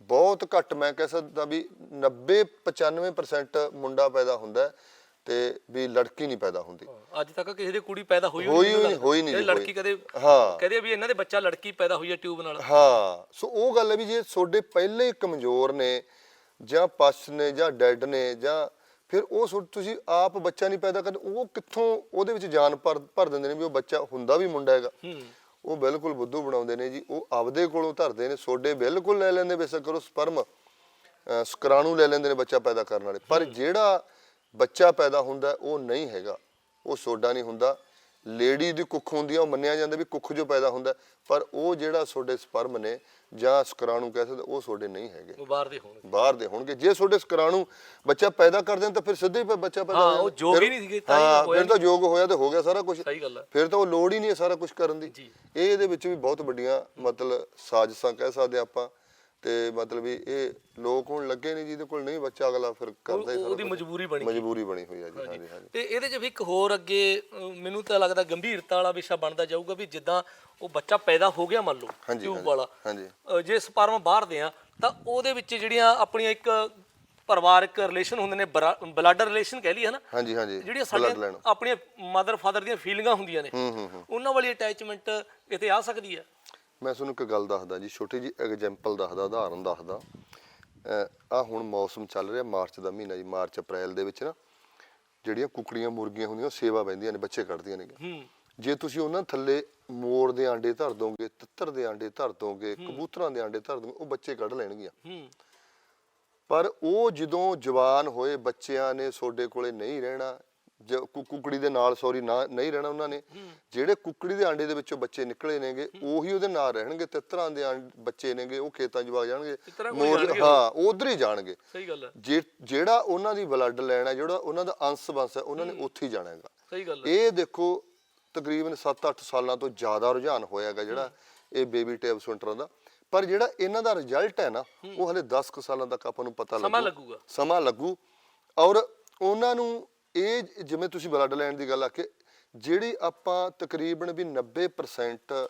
Speaker 1: ਬਹੁਤ ਘੱਟ ਮੈਂ ਕਹਿ ਸਕਦਾ ਵੀ 90 95% ਮੁੰਡਾ ਪੈਦਾ ਹੁੰਦਾ ਤੇ ਵੀ ਲੜਕੀ ਨਹੀਂ ਪੈਦਾ ਹੁੰਦੀ।
Speaker 2: ਅੱਜ ਤੱਕ ਕਿਸੇ ਦੀ ਕੁੜੀ ਪੈਦਾ ਹੋਈ
Speaker 1: ਹੋਈ ਨਹੀਂ, ਹੋਈ ਨਹੀਂ
Speaker 2: ਲੜਕੀ। ਕਦੇ
Speaker 1: ਹਾਂ।
Speaker 2: ਕਹਦੇ ਵੀ ਇਹਨਾਂ ਦੇ ਬੱਚਾ ਲੜਕੀ ਪੈਦਾ ਹੋਈ ਹੈ ਟਿਊਬ ਨਾਲ।
Speaker 1: ਹਾਂ ਸੋ ਉਹ ਗੱਲ ਹੈ ਵੀ ਜੇ ਤੁਹਾਡੇ ਪਹਿਲੇ ਹੀ ਕਮਜ਼ੋਰ ਨੇ ਜਾਂ ਪਸ ਨੇ ਜਾਂ ਡੈਡ ਨੇ ਜਾਂ ਫਿਰ ਉਹ ਤੁਸੀਂ ਆਪ ਬੱਚਾ ਨਹੀਂ ਪੈਦਾ ਕਰਦੇ ਉਹ ਕਿੱਥੋਂ ਉਹਦੇ ਵਿੱਚ ਜਾਨ ਭਰ ਭਰ ਦਿੰਦੇ ਨੇ ਵੀ ਉਹ ਬੱਚਾ ਹੁੰਦਾ ਵੀ ਮੁੰਡਾ ਹੈਗਾ।
Speaker 2: ਹੂੰ।
Speaker 1: ਉਹ ਬਿਲਕੁਲ ਬੁੱਧੂ ਬਣਾਉਂਦੇ ਨੇ ਜੀ, ਉਹ ਆਪਦੇ ਕੋਲੋਂ ਧਰਦੇ ਨੇ, ਸੋਡੇ ਬਿਲਕੁਲ ਲੈ ਲੈਂਦੇ, ਬੇਸ਼ੱਕ ਕਰੋ ਸਪਰਮ ਸਕਰਾਣੂ ਲੈ ਲੈਂਦੇ ਨੇ ਬੱਚਾ ਪੈਦਾ ਕਰਨ ਵਾਲੇ। ਪਰ ਜਿਹੜਾ ਬੱਚਾ ਪੈਦਾ ਹੁੰਦਾ, ਉਹ ਨਹੀਂ ਹੈਗਾ, ਉਹ ਸੋਡਾ ਨਹੀਂ ਹੁੰਦਾ। ਲੇਡੀ ਦੀ ਕੁੱਖ ਹੁੰਦੀ ਆ ਉਹ ਮੰਨਿਆ ਜਾਂਦਾ ਵੀ ਕੁੱਖ ਜੋ ਪੈਦਾ ਹੁੰਦਾ ਪਰ ਉਹ ਜਿਹੜਾ ਤੁਹਾਡੇ ਸਪਰਮ ਨੇ ਜਾਂ ਸ਼ੁਕਰਾਣੂ ਕਹਿ ਸਕਦੇ ਉਹ ਤੁਹਾਡੇ ਨਹੀਂ ਹੈਗੇ।
Speaker 2: ਉਹ ਬਾਹਰ ਦੇ ਹੋਣਗੇ।
Speaker 1: ਬਾਹਰ ਦੇ ਹੋਣਗੇ। ਜੇ ਤੁਹਾਡੇ ਸ਼ੁਕਰਾਣੂ ਬੱਚਾ ਪੈਦਾ ਕਰ ਦੇਣ ਤਾਂ ਫਿਰ ਸਿੱਧੇ ਹੀ ਬੱਚਾ ਪੈਦਾ
Speaker 2: ਹਾਂ,
Speaker 1: ਹੋ।
Speaker 2: ਉਹ ਯੋਗ ਹੀ ਨਹੀਂ ਸੀਗੇ, ਤਾਂ ਹੀ ਹੋਇਆ
Speaker 1: ਫਿਰ ਤਾਂ ਯੋਗ ਹੋਇਆ ਤੇ ਹੋ ਗਿਆ ਸਾਰਾ ਕੁਝ
Speaker 2: ਸਹੀ ਗੱਲ ਹੈ
Speaker 1: ਫਿਰ ਤਾਂ ਉਹ ਲੋੜ ਹੀ ਨਹੀਂ ਹੈ ਸਾਰਾ ਕੁਝ ਕਰਨ ਦੀ। ਇਹ ਇਹਦੇ ਵਿੱਚ ਵੀ ਬਹੁਤ ਵੱਡੀਆਂ ਮਤਲਬ ਸਾਜ਼ਿਸ਼ਾਂ ਕਹਿ ਸਕਦੇ ਆਪਾਂ। ਤੇ ਮਤਲਬ ਵੀ ਇਹ ਲੋਕ ਹੁਣ ਲੱਗੇ ਨਹੀਂ ਜਿਹਦੇ ਕੋਲ ਨਹੀਂ ਬੱਚਾ ਅਗਲਾ ਫਿਰ ਕਰਦਾ ਹੀ ਸਾਰਾ
Speaker 2: ਉਹਦੀ
Speaker 1: ਕੁਛ।
Speaker 2: ਮਜਬੂਰੀ ਬਣੀ
Speaker 1: ਮਜਬੂਰੀ ਬਣੀ ਹੋਈ ਹੈ ਜੀ ਹਾਂਜੀ ਹਾਂਜੀ
Speaker 2: ਤੇ ਇਹਦੇ 'ਚ ਵੀ ਇੱਕ ਹੋਰ ਅੱਗੇ ਅਹ, ਮੈਨੂੰ ਤਾਂ ਲੱਗਦਾ ਗੰਭੀਰਤਾ ਵਾਲਾ ਵਿਸ਼ਾ ਬਣਦਾ ਜਾਊਗਾ ਵੀ ਜਿੱਦਾਂ ਉਹ ਬੱਚਾ ਪੈਦਾ ਹੋ ਗਿਆ ਮੰਨ ਲਓ
Speaker 1: ਹਾਂਜੀ,
Speaker 2: ਟਿਊਬ ਵਾਲਾ
Speaker 1: ਹਾਂਜੀ।
Speaker 2: ਅਹ, ਜੇ ਸਪਰਮ ਬਾਹਰ ਦੇ ਆ ਤਾਂ ਉਹਦੇ ਵਿੱਚ ਜਿਹੜੀਆਂ ਆਪਣੀਆਂ ਇੱਕ ਪਰਿਵਾਰਕ ਰਿਲੇਸ਼ਨ ਹੁੰਦੇ ਨੇ ਬਲੱਡ ਰਿਲੇਸ਼ਨ ਕਹਿ ਲਈ ਹੈ ਨਾ
Speaker 1: ਹਾਂਜੀ ਹਾਂਜੀ
Speaker 2: ਜਿਹੜੀਆਂ ਸਾਡੀਆਂ
Speaker 1: ਲੈਣ।
Speaker 2: ਆਪਣੀਆਂ ਮਦਰ ਫਾਦਰ ਦੀਆਂ ਫੀਲਿੰਗਾਂ ਹੁੰਦੀਆਂ ਨੇ
Speaker 1: ਹੂੰ ਹੂੰ
Speaker 2: ਉਹਨਾਂ ਵਾਲੀ ਅਟੈਚਮੈਂਟ ਇੱਥੇ ਆ ਸਕਦੀ ਹੈ
Speaker 1: ਮੈਂ ਤੁਹਾਨੂੰ ਇੱਕ ਗੱਲ ਦੱਸਦਾ ਜੀ ਛੋਟੀ ਜੀ ਐਗਜ਼ਾਮਪਲ ਦੱਸਦਾ ਉਦਾਹਰਨ ਦੱਸਦਾ। ਆ ਹੁਣ ਮੌਸਮ ਚੱਲ ਰਿਹਾ ਮਾਰਚ ਦਾ ਮਹੀਨਾ ਜੀ ਮਾਰਚ ਅਪ੍ਰੈਲ ਦੇ ਵਿੱਚ ਨਾ ਜਿਹੜੀਆਂ ਕੁਕੜੀਆਂ ਮੁਰਗੀਆਂ ਹੁੰਦੀਆਂ ਸੇਵਾ ਬਹਿੰਦੀਆਂ ਨੇ ਬੱਚੇ ਕੱਢਦੀਆਂ ਨੇ। ਜੇ ਤੁਸੀਂ ਉਹਨਾਂ ਥੱਲੇ ਮੋਰ ਦੇ ਆਂਡੇ ਧਰ ਦੋਗੇ ਤਿੱਤਰ ਦੇ ਆਂਡੇ ਧਰ ਦੋਗੇ ਕਬੂਤਰਾਂ ਦੇ ਆਂਡੇ ਧਰ ਦੋਗੇ ਉਹ ਬੱਚੇ ਕੱਢ ਲੈਣਗੀਆਂ। ਪਰ ਉਹ ਜਦੋਂ ਜਵਾਨ ਹੋਏ ਬੱਚਿਆਂ ਨੇ ਤੁਹਾਡੇ ਕੋਲੇ ਨਹੀਂ ਰਹਿਣਾ ਜ- ਕੁ- ਕੁਕੜੀ ਦੇ ਨਾਲ ਸੌਰੀ ਨਾ ਨਹੀਂ ਰਹਿਣਾ ਉਹਨਾਂ ਨੇ। ਜਿਹੜੇ ਕੁਕੜੀ ਦੇ ਆਂਡੇ ਦੇ ਵਿੱਚੋਂ ਬੱਚੇ ਨਿਕਲੇ ਨੇਗੇ ਉਹੀ ਉਹਦੇ ਨਾਲ ਰਹਿਣਗੇ ਤਿੱਤਰਾਂ ਦੇ ਆਂ- ਬੱਚੇ ਨੇਗੇ ਉਹ ਖੇਤਾਂ 'ਚ ਵਗ ਜਾਣਗੇ।
Speaker 2: ਤਿੱਤਰਾਂ ਕੋਲ ਹੀ
Speaker 1: ਮੋਰ-
Speaker 2: ਜਾਣਗੇ?
Speaker 1: ਹਾਂ ਉਧਰ ਹੀ ਜਾਣਗੇ।
Speaker 2: ਸਹੀ ਗੱਲ ਹੈ।
Speaker 1: ਜੇ ਜਿਹੜਾ ਉਹਨਾਂ ਦੀ ਬਲੱਡ ਲੈਣਾ ਜਿਹੜਾ ਉਹਨਾਂ ਦਾ ਅੰਸ਼ ਬੰਸ ਹੈ ਉਹਨਾਂ ਨੇ ਉੱਥੇ ਹੀ ਜਾਣਾ ਹੈਗਾ।
Speaker 2: ਸਹੀ ਗੱਲ ਹੈ।
Speaker 1: ਇਹ ਦੇਖੋ ਤਕਰੀਬਨ 7-8 ਸਾਲਾਂ ਤੋਂ ਜ਼ਿਆਦਾ ਰੁਝਾਨ ਹੋਇਆਗਾ ਜਿਹੜਾ ਇਹ ਬੇਬੀ ਟੈਬ ਸੈਂਟਰਾਂ ਦਾ। ਪਰ ਜਿਹੜਾ ਇਹਨਾਂ ਦਾ ਰਿਜ਼ਲਟ ਹੈ ਨਾ ਉਹ ਹਲੇ 10 ਕੁ ਸਾਲਾਂ ਤੱਕ ਆਪਾਂ ਨੂੰ ਪਤਾ
Speaker 2: ਸਮਾਂ
Speaker 1: ਲੱਗੂ।
Speaker 2: ਲੱਗੂਗਾ।
Speaker 1: ਸਮਾਂ ਲੱਗੂ। ਔਰ ਉਹਨਾਂ ਨੂੰ ਇਹ ਜਿਵੇਂ ਤੁਸੀਂ ਬਲੱਡ ਲੈਣ ਦੀ ਗੱਲ ਆਖੇ ਜਿਹੜੀ ਆਪਾਂ ਤਕਰੀਬਨ ਵੀ 90%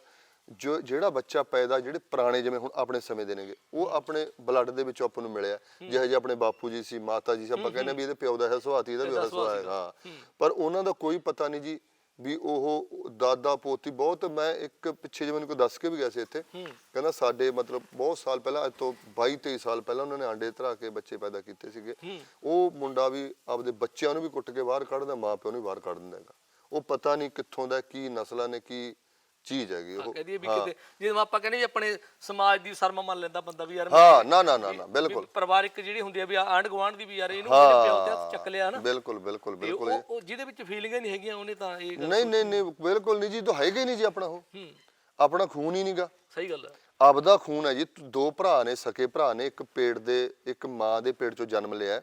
Speaker 1: ਜੋ ਜਿਹੜਾ ਬੱਚਾ ਪੈਦਾ ਜਿਹੜੇ ਪੁਰਾਣੇ ਜਿਵੇਂ ਹੁਣ ਆਪਣੇ ਸਮੇਂ ਦੇ ਨੇਗੇ ਉਹ ਆਪਣੇ ਬਲੱਡ ਦੇ ਵਿੱਚੋਂ ਆਪਾਂ ਨੂੰ ਮਿਲਿਆ। ਜਿਹੇ ਜਿਹੇ ਆਪਣੇ ਬਾਪੂ ਜੀ ਸੀ ਮਾਤਾ ਜੀ ਸੀ ਆਪਾਂ ਕਹਿੰਦੇ ਵੀ ਇਹਦੇ ਪਿਓ ਦਾ ਹੈ ਸੁਹਾਤੀ ਇਹਦਾ ਵੀ ਹੈ ਸੁਹਾਤ ਹਾਂ। ਪਰ ਉਹਨਾਂ ਦਾ ਕੋਈ ਪਤਾ ਨਹੀਂ ਜੀ ਵੀ ਉਹ ਦਾਦਾ ਪੋਤੀ ਬਹੁਤ ਮੈਂ ਇੱਕ ਪਿੱਛੇ ਜੇ ਮੈਨੂੰ ਕੋਈ ਦੱਸ ਕੇ ਵੀ ਗਿਆ ਸੀ ਇੱਥੇ। ਕਹਿੰਦਾ ਸਾਡੇ ਮਤਲਬ ਬਹੁਤ ਸਾਲ ਪਹਿਲਾਂ ਅੱਜ ਤੋਂ 22 23 ਸਾਲ ਪਹਿਲਾਂ ਉਹਨਾਂ ਨੇ ਆਂਡੇ ਧਰਾ ਕੇ ਬੱਚੇ ਪੈਦਾ ਕੀਤੇ ਸੀਗੇ। ਉਹ ਮੁੰਡਾ ਵੀ ਆਪਦੇ ਬੱਚਿਆਂ ਨੂੰ ਵੀ ਕੁੱਟ ਕੇ ਬਾਹਰ ਕੱਢਦਾ ਮਾਂ ਪਿਓ ਨੂੰ ਵੀ ਬਾਹਰ ਕੱਢ ਦਿੰਦਾ ਹੈਗਾ। ਉਹ ਪਤਾ ਨਹੀਂ ਕਿੱਥੋਂ ਦਾ ਕੀ ਨਸਲਾਂ ਨੇ ਕੀ ਚੀਜ਼ ਹੈਗੀ ਉਹ।
Speaker 2: ਕਹਦੀ ਵੀ ਕਿਤੇ ਜਿਵੇਂ ਆਪਾਂ ਕਹਿੰਦੇ ਵੀ ਆਪਣੇ ਸਮਾਜ ਦੀ ਸ਼ਰਮ ਮੰਨ ਲੈਂਦਾ ਬੰਦਾ ਵੀ ਯਾਰ
Speaker 1: ਹਾਂ ਨਾ ਨਾ ਨਾ ਬਿਲਕੁਲ।
Speaker 2: ਪਰਿਵਾਰਿਕ ਜਿਹੜੀ ਹੁੰਦੀ ਆ ਵੀ ਆਂਢ ਗੁਆਂਢ ਦੀ ਵੀ ਯਾਰ ਇਹਨੂੰ ਮੇਰੇ ਪਿਓ ਤੇ ਹੱਥ ਚੱਕ ਲਿਆ ਨਾ।
Speaker 1: ਬਿਲਕੁਲ ਬਿਲਕੁਲ ਬਿਲਕੁਲ
Speaker 2: ਉਹ ਜਿਹਦੇ ਵਿੱਚ ਫੀਲਿੰਗਾਂ ਨਹੀਂ ਹੈਗੀਆਂ ਉਹਨੇ ਤਾਂ ਇਹ
Speaker 1: ਨਹੀਂ ਨਹੀਂ ਨਹੀਂ ਬਿਲਕੁਲ ਨਹੀਂ ਜੀ ਤਾਂ ਹੈਗਾ ਹੀ ਨਹੀਂ ਜੀ ਆਪਣਾ ਉਹ। ਆਪਣਾ ਖੂਨ ਹੀ ਨਹੀਂਗਾ।
Speaker 2: ਸਹੀ ਗੱਲ ਹੈ।
Speaker 1: ਆਪਦਾ ਖੂਨ ਹੈ ਜੀ ਦੋ ਭਰਾ ਨੇ ਸਕੇ ਭਰਾ ਨੇ ਇੱਕ ਪੇਟ ਦੇ ਇੱਕ ਮਾਂ ਦੇ ਪੇਟ ਚੋਂ ਜਨਮ ਲਿਆ ਹੈ।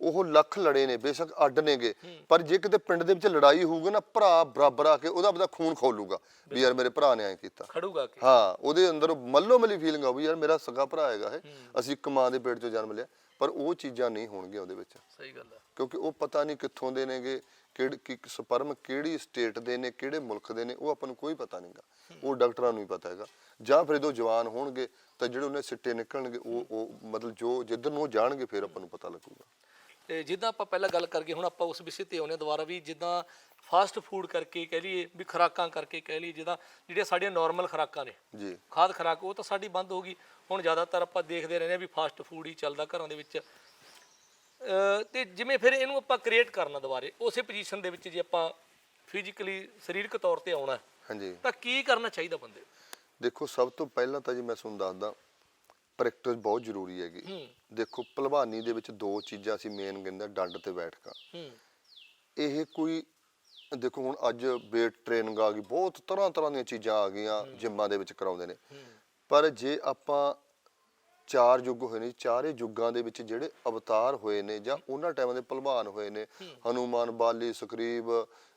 Speaker 1: ਉਹ ਲੱਖ ਲੜੇ ਨੇ ਬੇਸ਼ੱਕ ਅੱਡ ਨੇਗੇ। ਪਰ ਜੇ ਕਿਤੇ ਪਿੰਡ ਦੇ ਵਿੱਚ ਲੜਾਈ ਹੋਊਗੀ ਨਾ ਭਰਾ ਬਰਾਬਰ ਆ ਕੇ ਉਹਦਾ ਆਪਦਾ ਖੂਨ ਖੋਲੂਗਾ ਵੀ ਯਾਰ ਮੇਰੇ ਭਰਾ ਨੇ ਐਂ ਕੀਤਾ।
Speaker 2: ਖੜੂਗਾ ਕਿ?
Speaker 1: ਹਾਂ ਉਹਦੇ ਅੰਦਰ ਮੱਲੋ ਮੱਲੀ ਫੀਲਿੰਗ ਆਊ ਯਾਰ ਮੇਰਾ ਸਗਾ ਭਰਾ ਹੈਗਾ ਇਹ ਅਸੀਂ ਇੱਕ ਮਾਂ ਦੇ ਪੇਟ ਚੋਂ ਜਨਮ ਲਿਆ ਪਰ ਉਹ ਚੀਜ਼ਾਂ ਨਹੀਂ ਹੋਣਗੀਆਂ ਉਹਦੇ ਵਿੱਚ।
Speaker 2: ਸਹੀ ਗੱਲ ਹੈ
Speaker 1: ਕਿਉਂਕਿ ਉਹ ਪਤਾ ਨਹੀਂ ਕਿੱਥੋਂ ਦੇ ਨੇਗੇ ਕਿਹੜੀ ਕਿ ਸਪਰਮ ਕਿਹੜੀ ਸਟੇਟ ਦੇ ਨੇ ਕਿਹੜੇ ਮੁਲਕ ਦੇ ਨੇ ਉਹ ਆਪਾਂ ਨੂੰ ਕੋਈ ਪਤਾ ਨਹੀਂਗਾ। ਉਹ ਡਾਕਟਰਾਂ ਨੂੰ ਹੀ ਪਤਾ ਹੈਗਾ। ਜਾਂ ਫਿਰ ਜਦੋਂ ਜਵਾਨ ਹੋਣਗੇ ਤਾਂ ਜਿਹੜੇ ਉਹਨੇ ਸਿੱਟੇ ਨਿਕਲਣਗੇ ਉਹ ਉਹ ਮਤਲਬ ਜੋ ਜਿੱਧਰ ਨੂੰ ਉਹ ਜਾਣਗੇ ਫਿਰ ਆਪਾਂ ਨੂੰ ਪਤਾ ਲੱਗੂਗਾ।
Speaker 2: ਤੇ ਜਿੱਦਾਂ ਆਪਾਂ ਪਹਿਲਾਂ ਗੱਲ ਕਰਕੇ ਹੁਣ ਆਪਾਂ ਉਸ ਵਿਸ਼ੇ ਤੇ ਆਉਂਦੇ ਹਾਂ ਦੁਬਾਰਾ ਵੀ ਜਿੱਦਾਂ ਫਾਸਟ ਫੂਡ ਕਰਕੇ ਕਹਿ ਲਈਏ ਵੀ ਖੁਰਾਕਾਂ ਕਰਕੇ ਕਹਿ ਲਈਏ ਜਿੱਦਾਂ ਜਿਹੜੀਆਂ ਸਾਡੀਆਂ ਨਾਰਮਲ ਖੁਰਾਕਾਂ ਨੇ
Speaker 1: ਜੀ।
Speaker 2: ਖਾਦ ਖੁਰਾਕ ਉਹ ਤਾਂ ਸਾਡੀ ਬੰਦ ਹੋ ਗਈ। ਹੁਣ ਜ਼ਿਆਦਾਤਰ ਆਪਾਂ ਦੇਖਦੇ ਰਹਿੰਦੇ ਆ ਵੀ ਫਾਸਟ ਫੂਡ ਹੀ ਚੱਲਦਾ ਘਰਾਂ ਦੇ ਵਿੱਚ। ਅਹ ਤੇ ਜਿਵੇਂ ਫਿਰ ਇਹਨੂੰ ਆਪਾਂ ਕ੍ਰੀਏਟ ਕਰਨਾ ਦੁਬਾਰੇ ਉਸੇ ਪੋਜੀਸ਼ਨ ਦੇ ਵਿੱਚ ਜੇ ਆਪਾਂ ਫਿਜ਼ੀਕਲੀ ਸਰੀਰਕ ਤੌਰ ਤੇ ਆਉਣਾ ਹੈ,
Speaker 1: ਹਾਂਜੀ।
Speaker 2: ਤਾਂ ਕੀ ਕਰਨਾ ਚਾਹੀਦਾ ਬੰਦੇ ਨੂੰ?
Speaker 1: ਦੇਖੋ ਸਭ ਤੋਂ ਪਹਿਲਾਂ ਤਾਂ ਜੀ ਮੈਂ ਤੁਹਾਨੂੰ ਦੱਸਦਾ ਪ੍ਰੈਕਟਿਸ ਬਹੁਤ ਜ਼ਰੂਰੀ ਹੈਗੀ। ਦੇਖੋ ਭਲਵਾਨੀ ਦੇ ਵਿੱਚ ਦੋ ਚੀਜ਼ਾਂ ਅਸੀਂ ਮੇਨ ਕਹਿੰਦੇ ਡੰਡ ਤੇ ਬੈਠਕਾਂ। ਇਹ ਕੋਈ ਦੇਖੋ ਹੁਣ ਅੱਜ weight ਟ੍ਰੇਨਿੰਗ ਆ ਗਈ ਬਹੁਤ ਤਰ੍ਹਾਂ ਤਰ੍ਹਾਂ ਦੀਆਂ ਚੀਜ਼ਾਂ ਆ ਗਈਆਂ ਜਿੰਮਾਂ ਦੇ ਵਿੱਚ ਕਰਾਉਂਦੇ ਨੇ। ਪਰ ਜੇ ਆਪਾਂ ਚਾਰ ਯੁੱਗ ਹੋਏ ਨੇ ਚਾਰੇ ਯੁੱਗਾਂ ਦੇ ਵਿੱਚ ਜਿਹੜੇ ਅਵਤਾਰ ਹੋਏ ਨੇ ਜਾਂ ਉਹਨਾਂ ਟਾਈਮਾਂ ਦੇ ਭਲਵਾਨ ਹੋਏ ਨੇ ਹਨੂਮਾਨ ਬਾਲੀ ਸੁਗਰੀਵ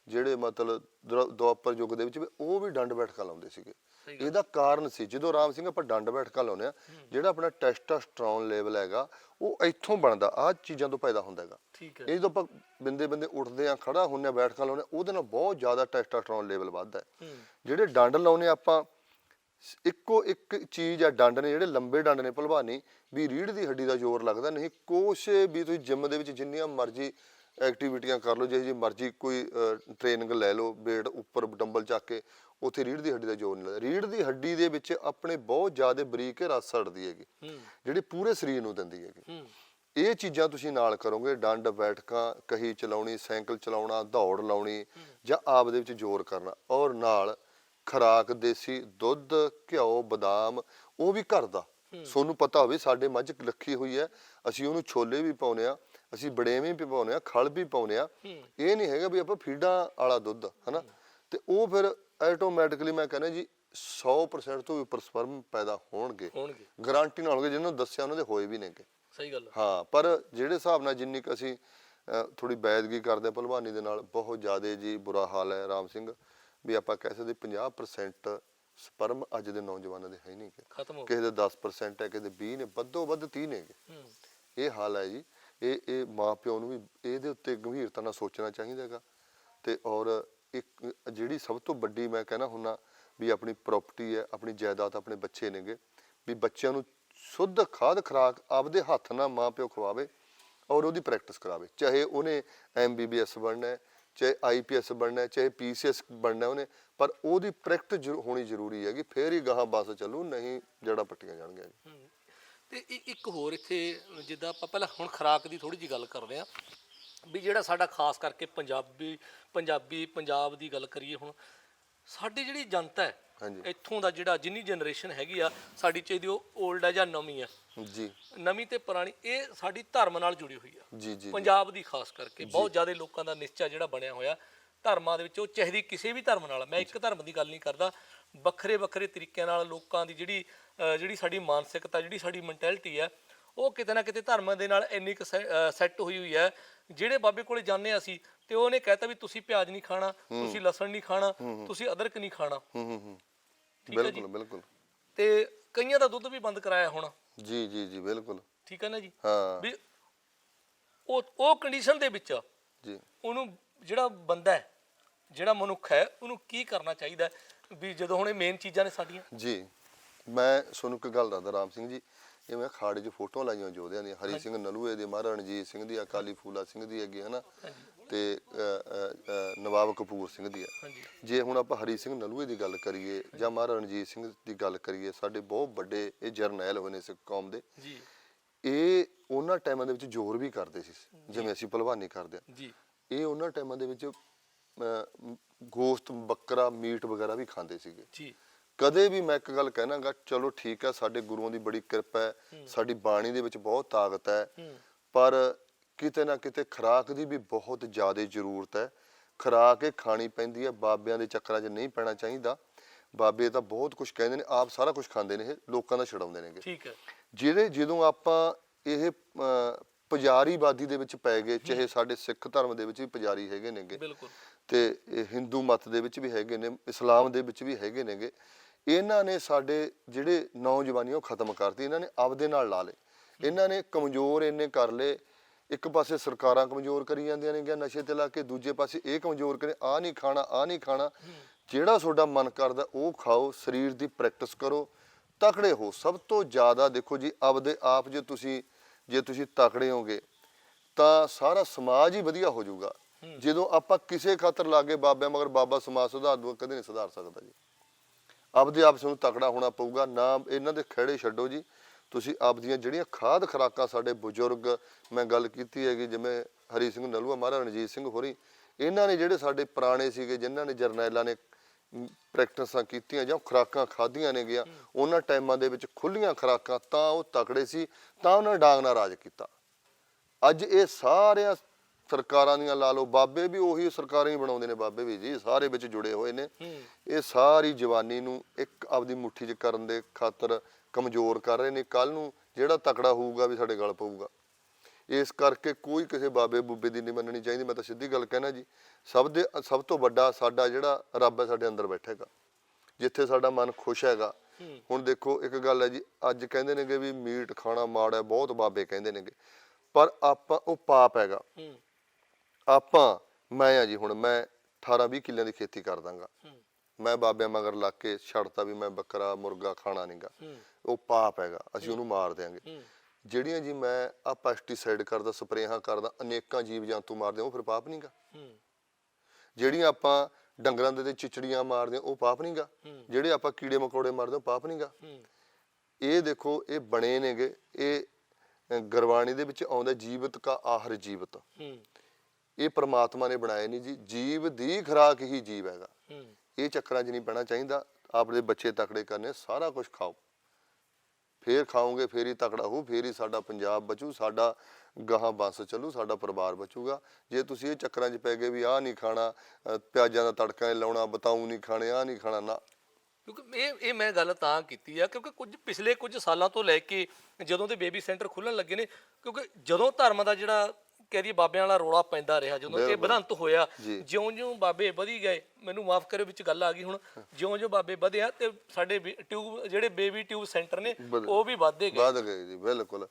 Speaker 1: ਜਿਹੜੇ ਮਤਲਬ ਦਰ- ਦੁਆਪਰ ਯੁੱਗ ਦੇ ਵਿੱਚ ਵੀ ਉਹ ਵੀ ਡੰਡ ਬੈਠਕਾਂ ਲਾਉਂਦੇ ਸੀਗੇ।
Speaker 2: ਸਹੀ
Speaker 1: ਇਹਦਾ ਕਾਰਨ ਸੀ ਜਦੋਂ ਰਾਮ ਸਿੰਘ ਆਪਾਂ ਡੰਡ ਬੈਠਕਾਂ ਲਾਉਂਦੇ ਆ ਜਿਹੜਾ ਆਪਣਾ ਟੈਸਟੋਸਟਰੋਨ ਲੈਵਲ ਹੈਗਾ ਉਹ ਇੱਥੋਂ ਬਣਦਾ ਆ ਚੀਜ਼ਾਂ ਤੋਂ ਪੈਦਾ ਹੁੰਦਾ ਹੈਗਾ।
Speaker 2: ਠੀਕ ਹੈ।
Speaker 1: ਇਹ ਜਦੋਂ ਆਪਾਂ ਬਿੰਦੇ ਬਿੰਦੇ ਉੱਠਦੇ ਆ ਖੜਾ ਹੁੰਨੇ ਆ ਬੈਠਕਾਂ ਲਾਉਂਦੇ ਹਾਂ, ਉਹਦੇ ਨਾਲ ਬਹੁਤ ਜ਼ਿਆਦਾ ਟੈਸਟੋਸਟੈਰੋਨ ਲੈਵਲ ਵੱਧਦਾ ਹੈ।
Speaker 2: ਹੂੰ।
Speaker 1: ਜਿਹੜੇ ਡੰਡ ਲਾਉਨੇ ਆਪਾਂ ਸ- ਇੱਕੋ ਇੱਕ ਚੀਜ਼ ਆ ਡੰਡ ਨੇ ਜਿਹੜੇ ਲੰਬੇ ਡੰਡ ਨੇ ਭਲਵਾਨੀ ਵੀ ਰੀੜ ਦੀ ਹੱਡੀ ਦਾ ਜ਼ੋਰ ਲੱਗਦਾ ਨਹੀਂ ਕੋਸ਼ੇ ਵੀ ਤੁਸੀਂ ਜਿਮ ਦੇ ਵਿੱਚ ਜਿੰਨੀਆਂ ਮਰਜ਼ੀ ਐਕਟੀਵਿਟੀਆਂ ਕਰ ਲਓ ਜਿਹੇ ਜੀ ਮਰਜ਼ੀ ਕੋਈ ਟ੍ਰੇਨਿੰਗ ਲੈ ਲਓ weight ਉੱਪਰ ਡੰਬਲ ਚੱਕ ਕੇ ਉੱਥੇ ਰੀੜ ਦੀ ਹੱਡੀ ਦਾ ਜ਼ੋਰ ਨਹੀਂ ਲੱਗਦਾ। ਰੀੜ ਦੀ ਹੱਡੀ ਦੇ ਵਿੱਚ ਆਪਣੇ ਬਹੁਤ ਜ਼ਿਆਦਾ ਬਰੀਕ ਰਸ ਅੜਦੀ ਹੈਗੀ ਜਿਹੜੀ ਪੂਰੇ ਸਰੀਰ ਨੂੰ ਦਿੰਦੀ ਹੈਗੀ। ਇਹ ਚੀਜ਼ਾਂ ਤੁਸੀਂ ਨਾਲ ਕਰੋਗੇ ਡੰਡ ਬੈਠਕਾਂ ਕਹੀ ਚਲਾਉਣੀ ਸਾਈਕਲ ਚਲਾਉਣਾ ਦੌੜ ਲਾਉਣੀ ਜਾਂ ਆਪ ਦੇ ਵਿੱਚ ਜ਼ੋਰ ਕਰਨਾ। ਔਰ ਨਾਲ ਖਰਾਕ ਦੇਸੀ ਦੁੱਧ ਘਿਓ ਬਦਾਮ ਉਹ ਵੀ ਘਰ ਦਾ। ਤੁਹਾਨੂੰ ਪਤਾ ਹੋਵੇ ਸਾਡੇ ਮੱਝ ਲੱਖੀ ਹੋਈ ਹੈ ਅਸੀਂ ਉਹਨੂੰ ਛੋਲੇ ਵੀ ਪਾਉਨੇ ਆ ਅਸੀਂ ਬੜੇਵੇਂ ਵੀ ਪਾਉਨੇ ਆ ਖਲ ਵੀ ਪਾਉਨੇ ਆ। ਇਹ ਨਹੀਂ ਹੈਗਾ ਵੀ ਆਪਾਂ ਫੀਡਾਂ ਵਾਲਾ ਦੁੱਧ ਹਨਾ? ਤੇ ਉਹ ਫਿਰ ਆਟੋਮੈਟਿਕਲੀ ਮੈਂ ਕਹਿੰਦਾ ਜੀ 100% ਤੋਂ ਉੱਪਰ ਸਪਰਮ ਪੈਦਾ ਹੋਣਗੇ।
Speaker 2: ਹੋਣਗੇ।
Speaker 1: ਗਾਰੰਟੀ ਨਾਲ ਹੋਣਗੇ ਜਿਹਨਾਂ ਨੂੰ ਦੱਸਿਆ ਉਹਨਾਂ ਦੇ ਹੋਏ ਵੀ ਨੇਗੇ।
Speaker 2: ਸਹੀ ਗੱਲ।
Speaker 1: ਹਾਂ ਪਰ ਜਿਹੜੇ ਹਿਸਾਬ ਨਾਲ ਜਿੰਨੀ ਕੁ ਅਸੀਂ ਥੋੜੀ ਬੈਦਗੀ ਕਰਦੇ ਹਾਂ ਭਲਵਾਨੀ ਦੇ ਨਾਲ ਬਹੁਤ ਜ਼ਿਆਦਾ ਜੀ ਬੁਰਾ ਹਾਲ ਹੈ ਰਾਮ ਸਿੰਘ ਵੀ ਆਪਾਂ ਕਹਿ ਸਕਦੇ 50% ਸਪਰਮ ਅੱਜ ਦੇ ਨੌਜਵਾਨਾਂ ਦੇ ਹੈ ਨਹੀਂ ਕਿਸੇ ਦੇ 10% ਹੈ ਕਿਸੇ ਦੇ 20 ਨੇ ਵੱਧੋ ਵੱਧ 30 ਨੇਗੇ। ਇਹ ਹਾਲ ਹੈ ਜੀ। ਇਹ ਇਹ ਮਾਪਿਓ ਨੂੰ ਵੀ ਇਹਦੇ ਉੱਤੇ ਗੰਭੀਰਤਾ ਨਾਲ ਸੋਚਣਾ ਚਾਹੀਦਾ ਹੈਗਾ। ਤੇ ਔਰ ਇੱਕ, ਜਿਹੜੀ ਸਭ ਤੋਂ ਵੱਡੀ ਮੈਂ ਕਹਿਣਾ ਹੁੰਨਾ ਵੀ ਆਪਣੀ ਪ੍ਰਾਪਰਟੀ ਹੈ, ਆਪਣੀ ਜਾਇਦਾਦ ਆਪਣੇ ਬੱਚੇ ਨੇਗੇ, ਵੀ ਬੱਚਿਆਂ ਨੂੰ ਸ਼ੁੱਧ ਖਾਦ ਖੁਰਾਕ ਆਪਦੇ ਹੱਥ ਨਾਲ ਮਾਪਿਓ ਖਵਾਵੇ ਔਰ ਉਹਦੀ ਪ੍ਰੈਕਟਿਸ ਕਰਾਵੇ। ਚਾਹੇ ਉਹਨੇ ਐਮਬੀਬੀਐਸ ਬਣਨਾ ਹੈ, ਚਾਹੇ ਆਈਪੀਐਸ ਬਣਨਾ ਹੈ, ਚਾਹੇ ਪੀਸੀਐਸ ਬਣਨਾ ਉਹਨੇ, ਪਰ ਉਹਦੀ ਪ੍ਰੈਕਟਿਸ ਜ਼ਰੂ- ਹੋਣੀ ਜ਼ਰੂਰੀ ਹੈਗੀ, ਫੇਰ ਹੀ ਗਾਹਾਂ ਬੱਸ ਚੱਲੂ, ਨਹੀਂ ਜੜਾ ਪੱਟੀਆਂ ਜਾਣਗੀਆਂ ਜੀ।
Speaker 2: ਤੇ ਇ- ਇੱਕ ਹੋਰ ਇੱਥੇ ਜਿੱਦਾਂ ਆਪਾਂ ਪਹਿਲਾਂ ਹੁਣ ਖਰਾਕ ਦੀ ਥੋੜੀ ਜੀ ਗੱਲ ਕਰਦੇ ਆ ਵੀ ਜਿਹੜਾ ਸਾਡਾ ਖਾਸ ਕਰਕੇ ਪੰਜਾਬੀ ਪੰਜਾਬੀ ਪੰਜਾਬ ਦੀ ਗੱਲ ਕਰੀਏ ਹੁਣ ਸਾਡੀ ਜਿਹੜੀ ਜਨਤਾ ਹੈ
Speaker 1: ਹਾਂਜੀ।
Speaker 2: ਇੱਥੋਂ ਦਾ ਜਿਹੜਾ ਜਿੰਨੀ ਜਨਰੇਸ਼ਨ ਹੈਗੀ ਆ ਸਾਡੀ ਚਾਹੀਦੀ ਉਹ 올ਡ ਹੈ ਜਾਂ ਨਵੀਂ ਹੈ
Speaker 1: ਜੀ।
Speaker 2: ਨਵੀਂ ਤੇ ਪੁਰਾਣੀ ਇਹ ਸਾਡੀ ਧਰਮ ਨਾਲ ਜੁੜੀ ਹੋਈ ਆ।
Speaker 1: ਜੀ ਜੀ
Speaker 2: ਪੰਜਾਬ ਦੀ ਖਾਸ ਕਰਕੇ ਬਹੁਤ ਜ਼ਿਆਦਾ ਲੋਕਾਂ ਦਾ ਨਿਸ਼ਚਾ ਜਿਹੜਾ ਬਣਿਆ ਹੋਇਆ ਧਰਮਾਂ ਦੇ ਵਿੱਚ ਉਹ ਕਿਸੇ ਵੀ ਧਰਮ ਨਾਲ ਮੈਂ ਇੱਕ ਧਰਮ ਦੀ ਗੱਲ ਨਹੀਂ ਕਰਦਾ ਵੱਖਰੇ ਵੱਖਰੇ ਤਰੀਕਿਆਂ ਨਾਲ ਲੋਕਾਂ ਦੀ ਜਿਹੜੀ ਜਿਹੜੀ ਸਾਡੀ ਮਾਨਸਿਕਤਾ ਜਿਹੜੀ ਸਾਡੀ ਮੈਂਟੈਲਿਟੀ ਹੈ ਉਹ ਕਿਤੇ ਨਾ ਕਿਤੇ ਧਰਮਾਂ ਦੇ ਨਾਲ ਇੰਨੀ ਕੁ ਸੈੱਟ ਹੋਈ ਹੋਈ ਹੈ ਜਿਹੜੇ ਬਾਬੇ ਕੋਲੇ ਜਾਂਦੇ ਅਸੀਂ ਤੇ ਉਹਨੇ ਕਹਿਤਾ ਵੀ ਤੁਸੀਂ ਪਿਆਜ਼ ਨਹੀਂ ਖਾਣਾ ਤੁਸੀਂ ਲਸਣ ਨਹੀਂ ਖਾਣਾ ਤੁਸੀਂ ਅਦਰਕ ਨਹੀਂ ਖਾਣਾ।
Speaker 1: ਬਿਲਕੁਲ ਬਿਲਕੁਲ।
Speaker 2: ਤੇ ਕਈਆਂ ਦਾ ਦੁੱਧ ਵੀ ਬੰਦ ਕਰਾਇਆ ਹੋਣਾ।
Speaker 1: ਜੀ ਜੀ ਜੀ ਬਿਲਕੁਲ।
Speaker 2: ਠੀਕ ਹੈ ਨਾ ਜੀ?
Speaker 1: ਹਾਂ।
Speaker 2: ਵੀ ਉਹ ਉਹ ਕੰਡੀਸ਼ਨ ਦੇ ਵਿੱਚ
Speaker 1: ਜੀ।
Speaker 2: ਉਹਨੂੰ ਜਿਹੜਾ ਬੰਦਾ ਹੈ ਜਿਹੜਾ ਮਨੁੱਖ ਹੈ ਉਹਨੂੰ ਕੀ ਕਰਨਾ ਚਾਹੀਦਾ ਹੈ? ਵੀ ਜਦੋਂ ਹੁਣ ਇਹ ਮੇਨ ਚੀਜ਼ਾਂ ਨੇ ਸਾਡੀਆਂ।
Speaker 1: ਜੀ ਮੈਂ ਤੁਹਾਨੂੰ ਇੱਕ ਗੱਲ ਦੱਸਦਾ ਰਾਮ ਸਿੰਘ ਜੀ। ਇਹ ਮੈਂ ਖਾੜੇ 'ਚ ਫੋਟੋਆਂ ਲਾਈਆਂ ਜੋਧਿਆਂ ਦੀਆਂ ਹਰੀ ਸਿੰਘ ਨਲੂਏ ਦੇ ਮਹਾਰਾਜਾ ਰਣਜੀਤ ਸਿੰਘ ਦੀ ਅਕਾਲੀ ਫੂਲਾ ਸਿੰਘ ਦੀ ਹੈਗੀ ਹਨਾ ਤੇ ਨਵਾਬ ਕਪੂਰ ਸਿੰਘ ਦੀ
Speaker 2: ਹਾਂਜੀ।
Speaker 1: ਜੇ ਹੁਣ ਆਪਾਂ ਹਰੀ ਸਿੰਘ ਨਲੂਏ ਦੀ ਗੱਲ ਕਰੀਏ ਜਾਂ ਮਹਾਰਾਜਾ ਰਣਜੀਤ ਸਿੰਘ ਦੀ ਗੱਲ ਕਰੀਏ ਸਾਡੇ ਬਹੁਤ ਵੱਡੇ ਇਹ ਜਰਨੈਲ ਹੋਏ ਨੇ ਸਿੱਖ ਕੌਮ ਦੇ।
Speaker 2: ਜੀ।
Speaker 1: ਇਹ ਉਹਨਾਂ ਟਾਈਮਾਂ ਦੇ ਵਿੱਚ ਜ਼ੋਰ ਵੀ ਕਰਦੇ ਸੀ ਜਿਵੇਂ ਅਸੀਂ ਭਲਵਾਨੀ ਕਰਦੇ ਆ।
Speaker 2: ਜੀ।
Speaker 1: ਇਹ ਉਹਨਾਂ ਟਾਈਮਾਂ ਦੇ ਵਿੱਚ ਅਹ, ਗੋਸ਼ਤ ਬੱਕਰਾ ਮੀਟ ਵਗੈਰਾ ਵੀ ਖਾਂਦੇ ਸੀਗੇ।
Speaker 2: ਜੀ।
Speaker 1: ਕਦੇ ਵੀ ਮੈਂ ਇੱਕ ਗੱਲ ਕਹਿਣਾਗਾ ਚਲੋ ਠੀਕ ਹੈ ਸਾਡੇ ਗੁਰੂਆਂ ਦੀ ਬੜੀ ਕਿਰਪਾ ਹੈ ਸਾਡੀ ਬਾਣੀ ਦੇ ਵਿੱਚ ਬਹੁਤ ਤਾਕਤ ਹੈ ਪਰ ਕਿਤੇ ਨਾ ਕਿਤੇ ਖੁਰਾਕ ਦੀ ਵੀ ਬਹੁਤ ਜ਼ਿਆਦਾ ਜ਼ਰੂਰਤ ਹੈ। ਖੁਰਾਕ ਇਹ ਖਾਣੀ ਪੈਂਦੀ ਹੈ ਬਾਬਿਆਂ ਦੇ ਚੱਕਰਾਂ 'ਚ ਨਹੀਂ ਪੈਣਾ ਚਾਹੀਦਾ। ਬਾਬੇ ਤਾਂ ਬਹੁਤ ਕੁਝ ਕਹਿੰਦੇ ਨੇ ਆਪ ਸਾਰਾ ਕੁਝ ਖਾਂਦੇ ਨੇ ਇਹ ਲੋਕਾਂ ਦਾ ਛਡਾਉਂਦੇ ਨੇਗੇ।
Speaker 2: ਠੀਕ ਹੈ।
Speaker 1: ਜਿਹੜੇ ਜਦੋਂ ਆਪਾਂ ਇਹ ਅਹ, ਪੁਜਾਰੀਵਾਦੀ ਦੇ ਵਿੱਚ ਪੈ ਗਏ ਚਾਹੇ ਸਾਡੇ ਸਿੱਖ ਧਰਮ ਦੇ ਵਿੱਚ ਵੀ ਪੁਜਾਰੀ ਹੈਗੇ ਨੇਗੇ।
Speaker 2: ਬਿਲਕੁਲ।
Speaker 1: ਤੇ ਇਹ ਹਿੰਦੂ ਮਤ ਦੇ ਵਿੱਚ ਵੀ ਹੈਗੇ ਨੇ ਇਸਲਾਮ ਦੇ ਵਿੱਚ ਵੀ ਹੈਗੇ ਨੇਗੇ। ਇਹਨਾਂ ਨੇ ਸਾਡੇ ਜਿਹੜੇ ਨੌਜਵਾਨੀ ਉਹ ਖਤਮ ਕਰਤੀ ਇਹਨਾਂ ਨੇ ਆਪਦੇ ਨਾਲ ਲਾ ਲਏ। ਇਹਨਾਂ ਨੇ ਕਮਜ਼ੋਰ ਇੰਨੇ ਕਰ ਲਏ ਇੱਕ ਪਾਸੇ ਸਰਕਾਰਾਂ ਕਮਜ਼ੋਰ ਕਰੀ ਜਾਂਦੀਆਂ ਨੇ ਕਿ ਨਸ਼ੇ ਤੇ ਲਾ ਕੇ ਦੂਜੇ ਪਾਸੇ ਇਹ ਕਮਜ਼ੋਰ ਕਰੇ ਆ ਨਹੀਂ ਖਾਣਾ ਆ ਨਹੀਂ ਖਾਣਾ। ਜਿਹੜਾ ਤੁਹਾਡਾ ਮਨ ਕਰਦਾ ਉਹ ਖਾਓ ਸਰੀਰ ਦੀ ਪ੍ਰੈਕਟਿਸ ਕਰੋ। ਤਕੜੇ ਹੋ ਸਭ ਤੋਂ ਜ਼ਿਆਦਾ ਦੇਖੋ ਜੀ ਆਪਦੇ ਆਪ ਜੇ ਤੁਸੀਂ ਜੇ ਤੁਸੀਂ ਤਕੜੇ ਹੋਗੇ ਤਾਂ ਸਾਰਾ ਸਮਾਜ ਹੀ ਵਧੀਆ ਹੋ ਜਾਊਗਾ। ਜਦੋਂ ਆਪਾਂ ਕਿਸੇ ਖਾਤਰ ਲਾਗੇ ਬਾਬਿਆਂ ਮਗਰ ਬਾਬਾ ਸਮਾਜ ਸੁਧਾਰ ਦੂ ਕਦੇ ਨਹੀਂ ਸੁਧਾਰ ਸਕਦਾ ਜੀ। ਆਪਦੇ ਆਪ ਨੂੰ ਤਕੜਾ ਹੋਣਾ ਪਊਗਾ। ਨਾ ਇਹਨਾਂ ਦੇ ਖੜੇ ਛੱਡੋ ਜੀ। ਤੁਸੀਂ ਆਪਦੀਆਂ ਜਿਹੜੀਆਂ ਖਾਦ ਖਰਾਕਾਂ ਸਾਡੇ ਬਜ਼ੁਰਗ ਮੈਂ ਗੱਲ ਕੀਤੀ ਹੈਗੀ ਜਿਵੇਂ ਹਰੀ ਸਿੰਘ ਨਲੂਆ ਮਹਾਰਾਜਾ ਰਣਜੀਤ ਸਿੰਘ ਹੋਰੀ ਇਹਨਾਂ ਨੇ ਜਿਹੜੇ ਸਾਡੇ ਪੁਰਾਣੇ ਸੀਗੇ ਜਿਨ੍ਹਾਂ ਨੇ ਜਰਨੈਲਾਂ ਨੇ ਪ੍ਰੈਕਟਿਸਾਂ ਕੀਤੀਆਂ ਜਾਂ ਖੁਰਾਕਾਂ ਖਾਧੀਆਂ ਨੇ ਗਿਆ ਉਹਨਾਂ ਟਾਈਮਾਂ ਦੇ ਵਿੱਚ ਖੁੱਲੀਆਂ ਖੁਰਾਕਾਂ ਤਾਂ ਉਹ ਤਕੜੇ ਸੀ ਤਾਂ ਉਹਨਾਂ ਨੇ ਡਾਂਗ ਨਾਲ ਰਾਜ ਕੀਤਾ। ਅੱਜ ਇਹ ਸਾਰਿਆਂ ਸਰਕਾਰਾਂ ਦੀਆਂ ਲਾ ਲਓ ਬਾਬੇ ਵੀ ਉਹੀ ਸਰਕਾਰਾਂ ਹੀ ਬਣਾਉਂਦੇ ਨੇ ਬਾਬੇ ਵੀ ਜੀ ਸਾਰੇ ਵਿੱਚ ਜੁੜੇ ਹੋਏ ਨੇ। ਇਹ ਸਾਰੀ ਜਵਾਨੀ ਨੂੰ ਇੱਕ ਆਪਦੀ ਮੁੱਠੀ 'ਚ ਕਰਨ ਦੇ ਖਾਤਰ ਕਮਜ਼ੋਰ ਕਰ ਰਹੇ ਨੇ। ਕੱਲ ਨੂੰ ਜਿਹੜਾ ਤਕੜਾ ਹੋਊਗਾ ਵੀ ਸਾਡੇ ਗਲ ਪਊਗਾ। ਇਸ ਕਰਕੇ ਕੋਈ ਕਿਸੇ ਬਾਬੇ ਬੂਬੇ ਦੀ ਨਹੀਂ ਮੰਨਣੀ ਚਾਹੀਦੀ। ਮੈਂ ਤਾਂ ਸਿੱਧੀ ਗੱਲ ਕਹਿਣਾ ਜੀ ਸਭ ਦੇ ਸਭ ਤੋਂ ਵੱਡਾ ਸਾਡਾ ਜਿਹੜਾ ਰੱਬ ਹੈ ਸਾਡੇ ਅੰਦਰ ਬੈਠੇਗਾ ਜਿੱਥੇ ਸਾਡਾ ਮਨ ਖੁਸ਼ ਹੈਗਾ। ਹੁਣ ਦੇਖੋ ਇੱਕ ਗੱਲ ਹੈ ਜੀ ਅੱਜ ਕਹਿੰਦੇ ਨੇਗੇ ਵੀ ਮੀਟ ਖਾਣਾ ਮਾੜਾ ਹੈ ਬਹੁਤ ਬਾਬੇ ਕਹਿੰਦੇ ਨੇਗੇ ਪਰ ਆਪਾਂ ਉਹ ਪਾਪ ਹੈਗਾ। ਆਪਾਂ ਮੈਂ ਆ ਜੀ ਹੁਣ ਮੈਂ 18 20 ਕਿੱਲਿਆਂ ਦੀ ਖੇਤੀ ਕਰ ਦਾਂਗਾ। ਮੈਂ ਬਾਬਿਆਂ ਮਗਰ ਲੱਗ ਕੇ ਛੱਡਤਾ ਵੀ ਮੈਂ ਬੱਕਰਾ ਮੁਰਗਾ ਖਾਣਾ ਨਹੀਂਗਾ ਉਹ ਪਾਪ ਹੈਗਾ ਅਸੀਂ ਉਹਨੂੰ ਮਾਰ ਦਿਆਂਗੇ।
Speaker 2: ਹੂੰ।
Speaker 1: ਜਿਹੜੀਆਂ ਜੀ ਮੈਂ ਆ ਪੈਸਟੀਸਾਈਡ ਕਰਦਾ ਸਪਰੇਹਾਂ ਕਰਦਾ ਅਨੇਕਾਂ ਜੀਵ ਜੰਤੂ ਮਾਰਦੇ ਆ, ਉਹ ਫਿਰ ਪਾਪ ਨਹੀਂਗਾ
Speaker 2: ਹੂੰ।
Speaker 1: ਜਿਹੜੀਆਂ ਆਪਾਂ ਡੰਗਰਾਂ ਦੇ ਤੇ ਚਿਚੜੀਆਂ ਮਾਰਦੇ ਆ, ਉਹ ਪਾਪ ਨਹੀਂਗਾ
Speaker 2: ਹੂੰ।
Speaker 1: ਜਿਹੜੇ ਆਪਾਂ ਕੀੜੇ ਮਕੌੜੇ ਮਾਰਦੇ ਆ, ਉਹ ਪਾਪ ਨਹੀਂਗਾ
Speaker 2: ਹੂੰ।
Speaker 1: ਇਹ ਦੇਖੋ ਇਹ ਬਣੇ ਨੇਗੇ ਇਹ ਅ, ਗੁਰਬਾਣੀ ਦੇ ਵਿੱਚ ਆਉਂਦਾ ਜੀਵਤ ਕਾ ਆਹਰ ਜੀਵਤ।
Speaker 2: ਹੂੰ।
Speaker 1: ਇਹ ਪ੍ਰਮਾਤਮਾ ਨੇ ਬਣਾਏ ਨਹੀਂ ਜੀ। ਜੀਵ ਦੀ ਖੁਰਾਕ ਹੀ ਜੀਵ ਹੈਗਾ।
Speaker 2: ਹੂੰ।
Speaker 1: ਇਹ ਚੱਕਰਾਂ 'ਚ ਨਹੀਂ ਪੈਣਾ ਚਾਹੀਦਾ। ਆਪਣੇ ਬੱਚੇ ਤਕੜੇ ਕਰਨੇ ਸਾਰਾ ਕੁਝ ਖਾਓ। ਫੇਰ ਖਾਓਗੇ ਫੇਰ ਹੀ ਤਕੜਾ ਹੋ ਫੇਰ ਹੀ ਸਾਡਾ ਪੰਜਾਬ ਬਚੂ ਸਾਡਾ ਗਾਹਾਂ ਬੰਸ ਚੱਲੂ ਸਾਡਾ ਪਰਿਵਾਰ ਬਚੂਗਾ। ਜੇ ਤੁਸੀਂ ਇਹ ਚੱਕਰਾਂ 'ਚ ਪੈ ਗਏ ਵੀ ਆਹ ਨਹੀਂ ਖਾਣਾ ਅ, ਪਿਆਜ਼ਾਂ ਦਾ ਤੜਕਾ ਨਹੀਂ ਲਾਉਣਾ ਬਤਾਊ ਨਹੀਂ ਖਾਣੇ ਆਹ ਨਹੀਂ ਖਾਣਾ ਨਾ।
Speaker 2: ਕਿਉਂਕਿ ਇਹ ਇਹ ਮੈਂ ਗੱਲ ਤਾਂ ਕੀਤੀ ਆ ਕਿਉਂਕਿ ਕੁਝ ਪਿਛਲੇ ਕੁਝ ਸਾਲਾਂ ਤੋਂ ਲੈ ਕੇ ਜਦੋਂ ਦੇ ਬੇਬੀ ਸੈਂਟਰ ਖੁੱਲਣ ਲੱਗੇ ਨੇ ਕਿਉਂਕਿ ਜਦੋਂ ਧਰਮ ਦਾ ਜਿਹੜਾ ਕਹਿ ਦਈਏ ਬਾਬਿਆਂ ਵਾਲਾ ਰੋਲਾ ਪੈਂਦਾ ਰਿਹਾ ਜਦੋਂ ਇਹ ਬਦੰਤ ਹੋਇਆ। ਜਿਉਂ-ਜਿਉਂ ਬਾਬੇ ਵਧੀ ਗਏ ਮੈਨੂੰ ਮਾਫ ਕਰਿਓ ਵਿੱਚ ਗੱਲ ਆ ਗਈ ਹੁਣ। ਜਿਉਂ-ਜਿਉਂ ਬਾਬੇ ਵਧੇ ਆ ਤੇ ਸਾਡੇ ਵੀ ਟਿਊਬ ਜਿਹੜੇ ਬੇਬੀ ਟਿਊਬ ਸੈਂਟਰ ਨੇ। ਉਹ ਵੀ ਵੱਧਦੇ ਗਏ।
Speaker 1: ਵੱਧ ਗਏ ਜੀ ਬਿਲਕੁਲ।